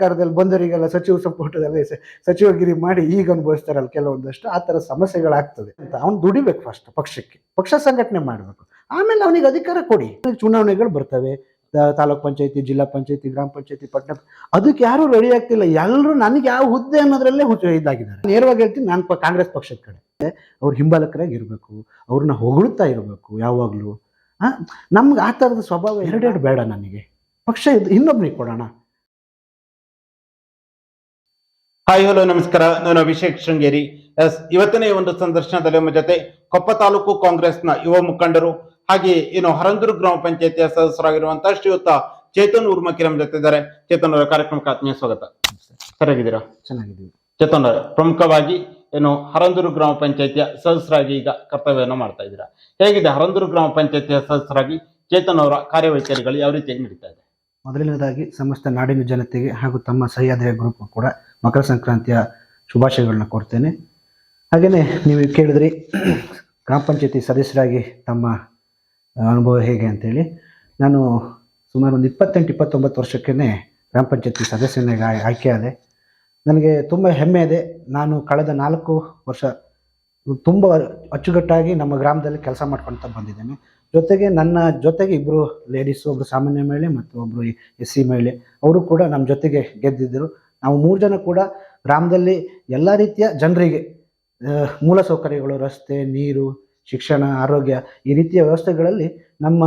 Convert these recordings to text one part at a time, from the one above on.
ಸರ್ಕಾರದಲ್ಲಿ ಬಂದವರಿಗೆಲ್ಲ ಸಚಿವ ಸಂಪುಟದಲ್ಲಿ ಸಚಿವಗಿರಿ ಮಾಡಿ ಈಗ ಅನುಭವಿಸ್ತಾರಲ್ಲ ಕೆಲವೊಂದಷ್ಟು, ಆ ಥರ ಸಮಸ್ಯೆಗಳಾಗ್ತದೆ. ಅಂತ ಅವ್ನು ದುಡಿಬೇಕು ಫಸ್ಟ್ ಪಕ್ಷಕ್ಕೆ. ಪಕ್ಷ ಸಂಘಟನೆ ಮಾಡಬೇಕು. ಆಮೇಲೆ ಅವನಿಗೆ ಅಧಿಕಾರ ಕೊಡಿ. ಚುನಾವಣೆಗಳು ಬರ್ತವೆ. ತಾಲೂಕ್ ಪಂಚಾಯತಿ, ಜಿಲ್ಲಾ ಪಂಚಾಯತಿ, ಗ್ರಾಮ ಪಂಚಾಯತಿ, ಪಟ್ಟಣ ಅದಕ್ಕೆ ಯಾರು ರೆಡಿ ಆಗ್ತಿಲ್ಲ. ಎಲ್ಲರೂ ನನಗೆ ಯಾವ ಹುದ್ದೆ ಅನ್ನೋದ್ರಲ್ಲೇ ಇದಾಗಿದ್ದಾರೆ. ನೇರವಾಗಿ ಹೇಳ್ತೀನಿ, ನಾನು ಕಾಂಗ್ರೆಸ್ ಪಕ್ಷದ ಕಡೆ. ಅವ್ರು ಹಿಂಬಾಲಕರಾಗಿ ಇರಬೇಕು. ಅವ್ರನ್ನ ಹೊಗಳುತ್ತಾ ಇರಬೇಕು ಯಾವಾಗಲೂ. ನಮ್ಗೆ ಆ ಥರದ ಸ್ವಭಾವ ಎರಡೆರಡು ಬೇಡ ನನಗೆ. ಪಕ್ಷ ಇದು ಕೊಡೋಣ. ಹಾಯ್ ಹಲೋ ನಮಸ್ಕಾರ. ನಾನು ಅಭಿಷೇಕ್ ಶೃಂಗೇರಿ. ಎಸ್ ಇವತ್ತಿನ ಈ ಒಂದು ಸಂದರ್ಶನದಲ್ಲಿ ನಮ್ಮ ಜೊತೆ ಕೊಪ್ಪ ತಾಲೂಕು ಕಾಂಗ್ರೆಸ್ನ ಯುವ ಮುಖಂಡರು ಹಾಗೆ ಏನು ಹರಂದೂರು ಗ್ರಾಮ ಪಂಚಾಯತಿಯ ಸದಸ್ಯರಾಗಿರುವಂತಹ ಶ್ರೀಯುತ ಚೇತನ್ ಉರ್ಮಕಿ ನಮ್ಮ ಜೊತೆ ಇದ್ದಾರೆ. ಚೇತನ್ ಅವರ ಕಾರ್ಯಕ್ರಮಕ್ಕೆ ಆತ್ಮೀಯ ಸ್ವಾಗತ. ಸರಿಯಾಗಿದ್ದೀರಾ? ಚೆನ್ನಾಗಿದ್ದೀವಿ. ಚೇತನ್ ಅವರ ಪ್ರಮುಖವಾಗಿ ಏನು ಹರಂದೂರು ಗ್ರಾಮ ಪಂಚಾಯತಿಯ ಸದಸ್ಯರಾಗಿ ಈಗ ಕರ್ತವ್ಯವನ್ನು ಮಾಡ್ತಾ ಇದ್ದೀರಾ? ಹೇಗಿದೆ ಹರಂದೂರು ಗ್ರಾಮ ಪಂಚಾಯತಿಯ ಸದಸ್ಯರಾಗಿ ಚೇತನ್ ಅವರ ಕಾರ್ಯವೈಖರಿಗಳು ಯಾವ ರೀತಿಯಾಗಿ ನಡೀತಾ ಇದೆ? ಮೊದಲನೇದಾಗಿ ಸಮಸ್ತ ನಾಡಿನ ಜನತೆಗೆ ಹಾಗೂ ತಮ್ಮ ಸಹ್ಯಾದ್ರಿ ಗ್ರೂಪ್ ಕೂಡ ಮಕರ ಸಂಕ್ರಾಂತಿಯ ಶುಭಾಶಯಗಳನ್ನ ಕೊಡ್ತೇನೆ. ಹಾಗೆಯೇ ನೀವು ಕೇಳಿದ್ರಿ ಗ್ರಾಮ ಪಂಚಾಯತಿ ಸದಸ್ಯರಾಗಿ ತಮ್ಮ ಅನುಭವ ಹೇಗೆ ಅಂತೇಳಿ. ನಾನು ಸುಮಾರು ಒಂದು ಇಪ್ಪತ್ತೆಂಟು, ಇಪ್ಪತ್ತೊಂಬತ್ತು ವರ್ಷಕ್ಕೇ ಗ್ರಾಮ ಪಂಚಾಯತಿ ಸದಸ್ಯನಾಗಿ ಆಯ್- ಆಯ್ಕೆ ಆದೆ ನನಗೆ ತುಂಬ ಹೆಮ್ಮೆ ಇದೆ. ನಾನು ಕಳೆದ ನಾಲ್ಕು ವರ್ಷ ತುಂಬ ಅಚ್ಚುಕಟ್ಟಾಗಿ ನಮ್ಮ ಗ್ರಾಮದಲ್ಲಿ ಕೆಲಸ ಮಾಡ್ಕೊಳ್ತಾ ಬಂದಿದ್ದೇನೆ. ಜೊತೆಗೆ ನನ್ನ ಜೊತೆಗೆ ಇಬ್ಬರು ಲೇಡೀಸು ಒಬ್ಬರು ಸಾಮಾನ್ಯ ಮಹಿಳೆ ಮತ್ತು ಒಬ್ಬರು ಎಸ್ ಸಿ ಮಹಿಳೆ. ಅವರು ಕೂಡ ನಮ್ಮ ಜೊತೆಗೆ ಗೆದ್ದಿದ್ದರು. ನಾವು ಮೂರು ಜನ ಕೂಡ ಗ್ರಾಮದಲ್ಲಿ ಎಲ್ಲ ರೀತಿಯ ಜನರಿಗೆ ಮೂಲ ಸೌಕರ್ಯಗಳು ರಸ್ತೆ ನೀರು ಶಿಕ್ಷಣ ಆರೋಗ್ಯ ಈ ರೀತಿಯ ವ್ಯವಸ್ಥೆಗಳಲ್ಲಿ ನಮ್ಮ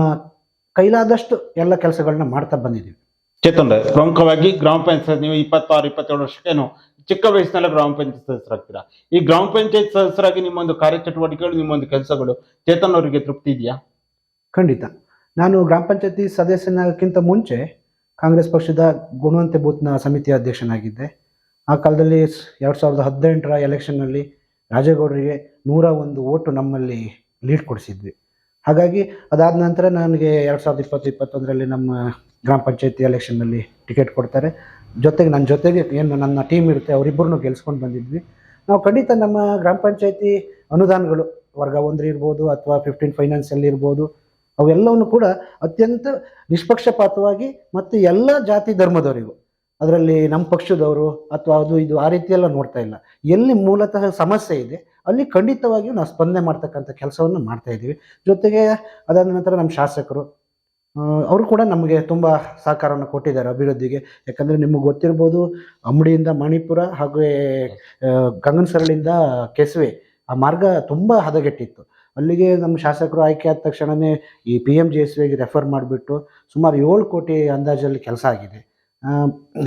ಕೈಲಾದಷ್ಟು ಎಲ್ಲ ಕೆಲಸಗಳನ್ನ ಮಾಡ್ತಾ ಬಂದಿದ್ದೀವಿ. ಚೇತನ್ ರೈ, ಪ್ರಮುಖವಾಗಿ ಗ್ರಾಮ ಪಂಚಾಯತ್ ನೀವು ಇಪ್ಪತ್ತಾರು ಇಪ್ಪತ್ತೇಳು ವರ್ಷಕ್ಕೇನು ಚಿಕ್ಕ ವಯಸ್ಸಿನಲ್ಲೇ ಗ್ರಾಮ ಪಂಚಾಯತ್ ಸದಸ್ಯರಾಗ್ತೀರಾ? ಈ ಗ್ರಾಮ ಪಂಚಾಯತ್ ಸದಸ್ಯರಾಗಿ ನಿಮ್ಮೊಂದು ಕಾರ್ಯಚಟುವಟಿಕೆಗಳು ನಿಮ್ಮೊಂದು ಕೆಲಸಗಳು ಚೇತನ್ ಅವರಿಗೆ ತೃಪ್ತಿ ಇದೆಯಾ? ಖಂಡಿತ. ನಾನು ಗ್ರಾಮ ಪಂಚಾಯತಿ ಸದಸ್ಯನಾಗಕ್ಕಿಂತ ಮುಂಚೆ ಕಾಂಗ್ರೆಸ್ ಪಕ್ಷದ ಗುಣವಂತೆ ಬೂತ್ನ ಸಮಿತಿಯ ಅಧ್ಯಕ್ಷನಾಗಿದ್ದೆ. ಆ ಕಾಲದಲ್ಲಿ ಎರಡು ಸಾವಿರದ ಹದಿನೆಂಟರ ಎಲೆಕ್ಷನ್ನಲ್ಲಿ ರಾಜೇಗೌಡರಿಗೆ ನೂರ ಒಂದು ಓಟು ನಮ್ಮಲ್ಲಿ ಲೀಡ್ ಕೊಡಿಸಿದ್ವಿ. ಹಾಗಾಗಿ ಅದಾದ ನಂತರ ನನಗೆ ಎರಡು ಸಾವಿರದ ಇಪ್ಪತ್ತು ಇಪ್ಪತ್ತೊಂದರಲ್ಲಿ ನಮ್ಮ ಗ್ರಾಮ ಪಂಚಾಯತಿ ಎಲೆಕ್ಷನ್ನಲ್ಲಿ ಟಿಕೆಟ್ ಕೊಡ್ತಾರೆ. ಜೊತೆಗೆ ನನ್ನ ಜೊತೆಗೆ ಏನು ನನ್ನ ಟೀಮ್ ಇರುತ್ತೆ, ಅವರಿಬ್ಬರನ್ನು ಗೆಲ್ಸ್ಕೊಂಡು ಬಂದಿದ್ವಿ. ನಾವು ಖಂಡಿತ ನಮ್ಮ ಗ್ರಾಮ ಪಂಚಾಯತಿ ಅನುದಾನಗಳು, ವರ್ಗ ಒಂದ್ರ ಇರ್ಬೋದು ಅಥವಾ ಫಿಫ್ಟೀನ್ ಫೈನಾನ್ಸಲ್ಲಿ ಇರ್ಬೋದು ಅವೆಲ್ಲವನ್ನು ಕೂಡ ಅತ್ಯಂತ ನಿಷ್ಪಕ್ಷಪಾತವಾಗಿ ಮತ್ತು ಎಲ್ಲ ಜಾತಿ ಧರ್ಮದವರಿಗೂ, ಅದರಲ್ಲಿ ನಮ್ಮ ಪಕ್ಷದವರು ಅಥವಾ ಅದು ಇದು ಆ ರೀತಿಯೆಲ್ಲ ನೋಡ್ತಾ ಇಲ್ಲ. ಎಲ್ಲಿ ಮೂಲತಃ ಸಮಸ್ಯೆ ಇದೆ, ಅಲ್ಲಿ ಖಂಡಿತವಾಗಿಯೂ ನಾವು ಸ್ಪಂದನೆ ಮಾಡ್ತಕ್ಕಂಥ ಕೆಲಸವನ್ನು ಮಾಡ್ತಾ ಇದ್ದೀವಿ. ಜೊತೆಗೆ ಅದಾದ ನಂತರ ನಮ್ಮ ಶಾಸಕರು ಅವರು ಕೂಡ ನಮಗೆ ತುಂಬ ಸಹಕಾರವನ್ನು ಕೊಟ್ಟಿದ್ದಾರೆ ಅಭಿವೃದ್ಧಿಗೆ. ಯಾಕಂದರೆ ನಿಮಗೆ ಗೊತ್ತಿರ್ಬೋದು, ಅಂಬಡಿಯಿಂದ ಮಣಿಪುರ ಹಾಗೂ ಗಂಗನ ಸರಳಿಂದ ಕೆಸುವೆ ಆ ಮಾರ್ಗ ತುಂಬ ಹದಗೆಟ್ಟಿತ್ತು. ಅಲ್ಲಿಗೆ ನಮ್ಮ ಶಾಸಕರು ಆಯ್ಕೆ ಆದ ತಕ್ಷಣವೇ ಈ ಪಿ ಎಂ ಜಿ ಎಸ್ ವಿಗೆ ರೆಫರ್ ಮಾಡಿಬಿಟ್ಟು ಸುಮಾರು ಏಳು ಕೋಟಿ ಅಂದಾಜಲ್ಲಿ ಕೆಲಸ ಆಗಿದೆ.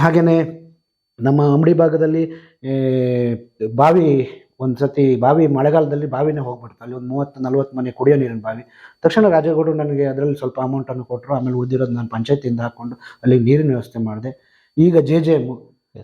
ಹಾಗೆಯೇ ನಮ್ಮ ಅಂಬಡಿ ಭಾಗದಲ್ಲಿ ಬಾವಿ ಒಂದು ಸತಿ ಬಾವಿ ಮಳೆಗಾಲದಲ್ಲಿ ಬಾವಿನೇ ಹೋಗ್ಬಿಡ್ತು. ಅಲ್ಲಿ ಒಂದು ಮೂವತ್ತು, ನಲ್ವತ್ತು ಮನೆ ಕುಡಿಯೋ ನೀರಿನ ಬಾವಿ. ತಕ್ಷಣ ರಾಜೇಗೌಡರು ನನಗೆ ಅದರಲ್ಲಿ ಸ್ವಲ್ಪ ಅಮೌಂಟನ್ನು ಕೊಟ್ಟರು. ಆಮೇಲೆ ಉಳಿದಿರೋದು ನಾನು ಪಂಚಾಯತಿಯಿಂದ ಹಾಕ್ಕೊಂಡು ಅಲ್ಲಿಗೆ ನೀರಿನ ವ್ಯವಸ್ಥೆ ಮಾಡಿದೆ. ಈಗ ಜೆ ಜೆ ಎಂ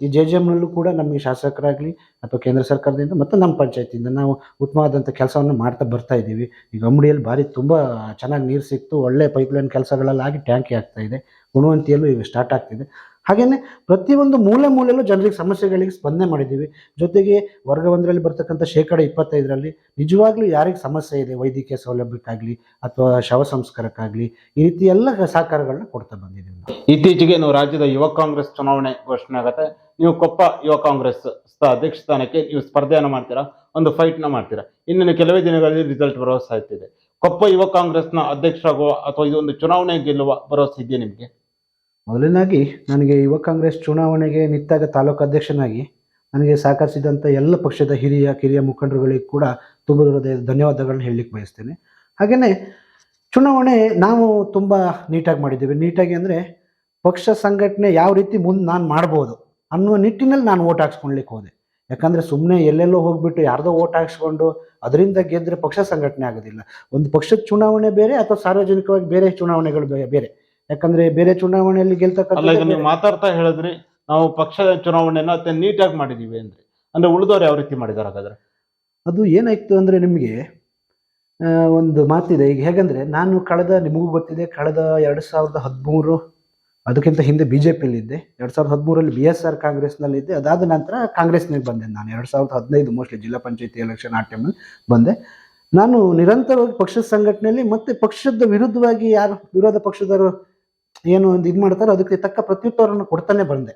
ಈ ಜೆ ಜೆ ಎಮ್ನಲ್ಲೂ ಕೂಡ ನಮಗೆ ಶಾಸಕರಾಗಲಿ ಅಥವಾ ಕೇಂದ್ರ ಸರ್ಕಾರದಿಂದ ಮತ್ತು ನಮ್ಮ ಪಂಚಾಯತಿಯಿಂದ ನಾವು ಉತ್ತಮವಾದಂಥ ಕೆಲಸವನ್ನು ಮಾಡ್ತಾ ಬರ್ತಾ ಇದ್ದೀವಿ. ಈಗ ಅಂಬಡಿಯಲ್ಲಿ ಭಾರಿ ತುಂಬ ಚೆನ್ನಾಗಿ ನೀರು ಸಿಕ್ತು, ಒಳ್ಳೆ ಪೈಪ್ಲೈನ್ ಕೆಲಸಗಳಲ್ಲಾಗಿ ಟ್ಯಾಂಕಿ ಇದೆ. ಗುಣವಂತಿಯಲ್ಲೂ ಈಗ ಸ್ಟಾರ್ಟ್ ಆಗ್ತಿದೆ. ಹಾಗೆಯೇ ಪ್ರತಿಯೊಂದು ಮೂಲೆ ಮೂಲೆಯಲ್ಲೂ ಜನರಿಗೆ ಸಮಸ್ಯೆಗಳಿಗೆ ಸ್ಪಂದನೆ ಮಾಡಿದ್ದೀವಿ. ಜೊತೆಗೆ ವರ್ಗ ಒಂದರಲ್ಲಿ ಬರ್ತಕ್ಕಂಥ ಶೇಕಡ ಇಪ್ಪತ್ತೈದರಲ್ಲಿ ನಿಜವಾಗ್ಲೂ ಯಾರಿಗೆ ಸಮಸ್ಯೆ ಇದೆ, ವೈದ್ಯಕೀಯ ಸೌಲಭ್ಯಕ್ಕಾಗಲಿ ಅಥವಾ ಶವ ಸಂಸ್ಕಾರಕ್ಕಾಗಲಿ, ಈ ರೀತಿ ಎಲ್ಲ ಸಹಕಾರಗಳನ್ನ ಕೊಡ್ತಾ ಬಂದಿದ್ದೀವಿ. ಇತ್ತೀಚೆಗೆ ನೀವು ರಾಜ್ಯದ ಯುವ ಕಾಂಗ್ರೆಸ್ ಚುನಾವಣೆ ಘೋಷಣೆ ಆಗತ್ತೆ. ನೀವು ಕೊಪ್ಪ ಯುವ ಕಾಂಗ್ರೆಸ್ ಅಧ್ಯಕ್ಷ ಸ್ಥಾನಕ್ಕೆ ನೀವು ಸ್ಪರ್ಧೆಯನ್ನು ಮಾಡ್ತೀರಾ? ಒಂದು ಫೈಟ್ನ ಮಾಡ್ತೀರಾ? ಇನ್ನು ಕೆಲವೇ ದಿನಗಳಲ್ಲಿ ರಿಸಲ್ಟ್ ಬರೋ ಸಾಧ್ಯತೆ ಇದೆ. ಕೊಪ್ಪ ಯುವ ಕಾಂಗ್ರೆಸ್ನ ಅಧ್ಯಕ್ಷರಾಗುವ ಅಥವಾ ಇದೊಂದು ಚುನಾವಣೆ ಗೆಲ್ಲುವ ಭರವಸೆ ಇದೆಯಾ ನಿಮಗೆ? ಮೊದಲನೇದಾಗಿ ನನಗೆ ಯುವ ಕಾಂಗ್ರೆಸ್ ಚುನಾವಣೆಗೆ ನಿಂತಾಗ ತಾಲೂಕು ಅಧ್ಯಕ್ಷನಾಗಿ ನನಗೆ ಸಹಕರಿಸಿದಂಥ ಎಲ್ಲ ಪಕ್ಷದ ಹಿರಿಯ, ಕಿರಿಯ ಮುಖಂಡರುಗಳಿಗೆ ಕೂಡ ತುಂಬ ಹೃದಯದ ಧನ್ಯವಾದಗಳನ್ನ ಹೇಳಲಿಕ್ಕೆ ಬಯಸ್ತೇನೆ. ಹಾಗೆಯೇ ಚುನಾವಣೆ ನಾವು ತುಂಬ ನೀಟಾಗಿ ಮಾಡಿದ್ದೇವೆ. ನೀಟಾಗಿ ಅಂದರೆ ಪಕ್ಷ ಸಂಘಟನೆ ಯಾವ ರೀತಿ ಮುಂದೆ ನಾನು ಮಾಡ್ಬೋದು ಅನ್ನುವ ನಿಟ್ಟಿನಲ್ಲಿ ನಾನು ಓಟ್ ಹಾಕ್ಸ್ಕೊಳ್ಲಿಕ್ಕೆ ಹೋದೆ. ಯಾಕಂದರೆ ಸುಮ್ಮನೆ ಎಲ್ಲೆಲ್ಲೋ ಹೋಗ್ಬಿಟ್ಟು ಯಾರ್ದೋ ಓಟ್ ಹಾಕ್ಸ್ಕೊಂಡು ಅದರಿಂದ ಗೆದ್ದರೆ ಪಕ್ಷ ಸಂಘಟನೆ ಆಗೋದಿಲ್ಲ. ಒಂದು ಪಕ್ಷದ ಚುನಾವಣೆ ಬೇರೆ ಅಥವಾ ಸಾರ್ವಜನಿಕವಾಗಿ ಬೇರೆ ಚುನಾವಣೆಗಳು ಬೇರೆ. ಯಾಕಂದ್ರೆ ಬೇರೆ ಚುನಾವಣೆಯಲ್ಲಿ ಅಲ್ಲ ಈಗ ಗೆಲ್ತಕ್ಕಂಥ ನೀವು ಮಾತಾಡ್ತಾ ಹೇಳಿದ್ರಿ ನಾವು ಪಕ್ಷದ ಚುನಾವಣೆಯನ್ನ ಅತ್ಯಂತ ನೀಟಾಗಿ ಮಾಡಿದೀವಿ ಅಂದ್ರೆ. ಅಂದ್ರೆ ಉಳಿದವ್ರು ಯಾವ ರೀತಿ ಮಾಡಿದಾರೆ ಹಾಗಾದ್ರೆ? ಅದು ಏನಾಯ್ತು ಅಂದ್ರೆ ನಿಮಗೆ ಒಂದು ಮಾತಿದೆ. ಈಗ ಹೇಗಂದ್ರೆ ನಾನು ಕಳೆದ ನಿಮಗೂ ಗೊತ್ತಿದೆ ಕಳೆದ ಎರಡು ಸಾವಿರದ ಹದಿಮೂರು ಅದಕ್ಕಿಂತ ಹಿಂದೆ ಬಿ ಜೆ ಇದ್ದೆ ಎರಡು ಸಾವಿರದ ಹದಿಮೂರಲ್ಲಿ ಬಿ ಎಸ್ ಆರ್ ಕಾಂಗ್ರೆಸ್ನಲ್ಲಿದ್ದೆ. ಅದಾದ ನಂತರ ಕಾಂಗ್ರೆಸ್ನಾಗ ಬಂದೆ ನಾನು. ಎರಡು ಸಾವಿರದ ಹದಿನೈದು ಮೋಸ್ಟ್ಲಿ ಜಿಲ್ಲಾ ಪಂಚಾಯತಿ ಎಲೆಕ್ಷನ್ ಆ ಟೈಮಲ್ಲಿ ಬಂದೆ. ನಾನು ನಿರಂತರವಾಗಿ ಪಕ್ಷದ ಸಂಘಟನೆಯಲ್ಲಿ ಮತ್ತೆ ಪಕ್ಷದ ವಿರುದ್ಧವಾಗಿ ಯಾರು ವಿರೋಧ ಪಕ್ಷದವರು ಏನು ಒಂದು ಇದು ಮಾಡ್ತಾರೋ ಅದಕ್ಕೆ ತಕ್ಕ ಪ್ರತ್ಯುತ್ತರವನ್ನು ಕೊಡ್ತಾನೆ ಬಂದೆ.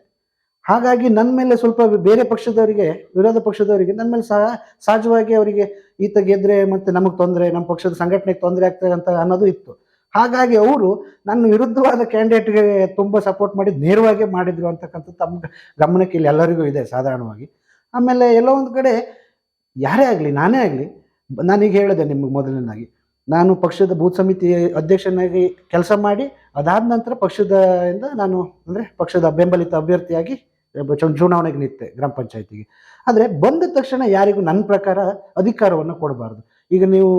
ಹಾಗಾಗಿ ನನ್ನ ಮೇಲೆ ಸ್ವಲ್ಪ ಬೇರೆ ಪಕ್ಷದವರಿಗೆ, ವಿರೋಧ ಪಕ್ಷದವರಿಗೆ ನನ್ನ ಮೇಲೆ ಸಹ ಸಹಜವಾಗಿ ಅವರಿಗೆ ಈತ ಗೆದ್ರೆ ಮತ್ತೆ ನಮಗೆ ತೊಂದರೆ ನಮ್ಮ ಪಕ್ಷದ ಸಂಘಟನೆಗೆ ತೊಂದರೆ ಆಗ್ತದೆ ಅಂತ ಅನ್ನೋದು ಇತ್ತು. ಹಾಗಾಗಿ ಅವರು ನನ್ನ ವಿರುದ್ಧವಾದ ಕ್ಯಾಂಡಿಡೇಟ್ಗೆ ತುಂಬ ಸಪೋರ್ಟ್ ಮಾಡಿ ನೇರವಾಗಿ ಮಾಡಿದ್ರು ಅಂತಕ್ಕಂಥದ್ದು ತಮ್ಮ ಗಮನಕ್ಕೆ ಇಲ್ಲಿ ಎಲ್ಲರಿಗೂ ಇದೆ ಸಾಧಾರಣವಾಗಿ. ಆಮೇಲೆ ಎಲ್ಲೋ ಒಂದು ಕಡೆ ಯಾರೇ ಆಗಲಿ, ನಾನೇ ಆಗಲಿ, ನಾನೀಗ ಹೇಳಿದೆ ನಿಮಗೆ ಮೊದಲನೇದಾಗಿ. ನಾನು ಪಕ್ಷದ ಬೂತ್ ಸಮಿತಿ ಅಧ್ಯಕ್ಷನಾಗಿ ಕೆಲಸ ಮಾಡಿ, ಅದಾದ ನಂತರ ಪಕ್ಷದ ಇಂದ ನಾನು ಅಂದರೆ ಪಕ್ಷದ ಬೆಂಬಲಿತ ಅಭ್ಯರ್ಥಿಯಾಗಿ ಚುನಾವಣೆಗೆ ನಿಂತೆ ಗ್ರಾಮ ಪಂಚಾಯತಿಗೆ. ಆದರೆ ಬಂದ ತಕ್ಷಣ ಯಾರಿಗೂ ನನ್ನ ಪ್ರಕಾರ ಅಧಿಕಾರವನ್ನು ಕೊಡಬಾರ್ದು. ಈಗ ನೀವು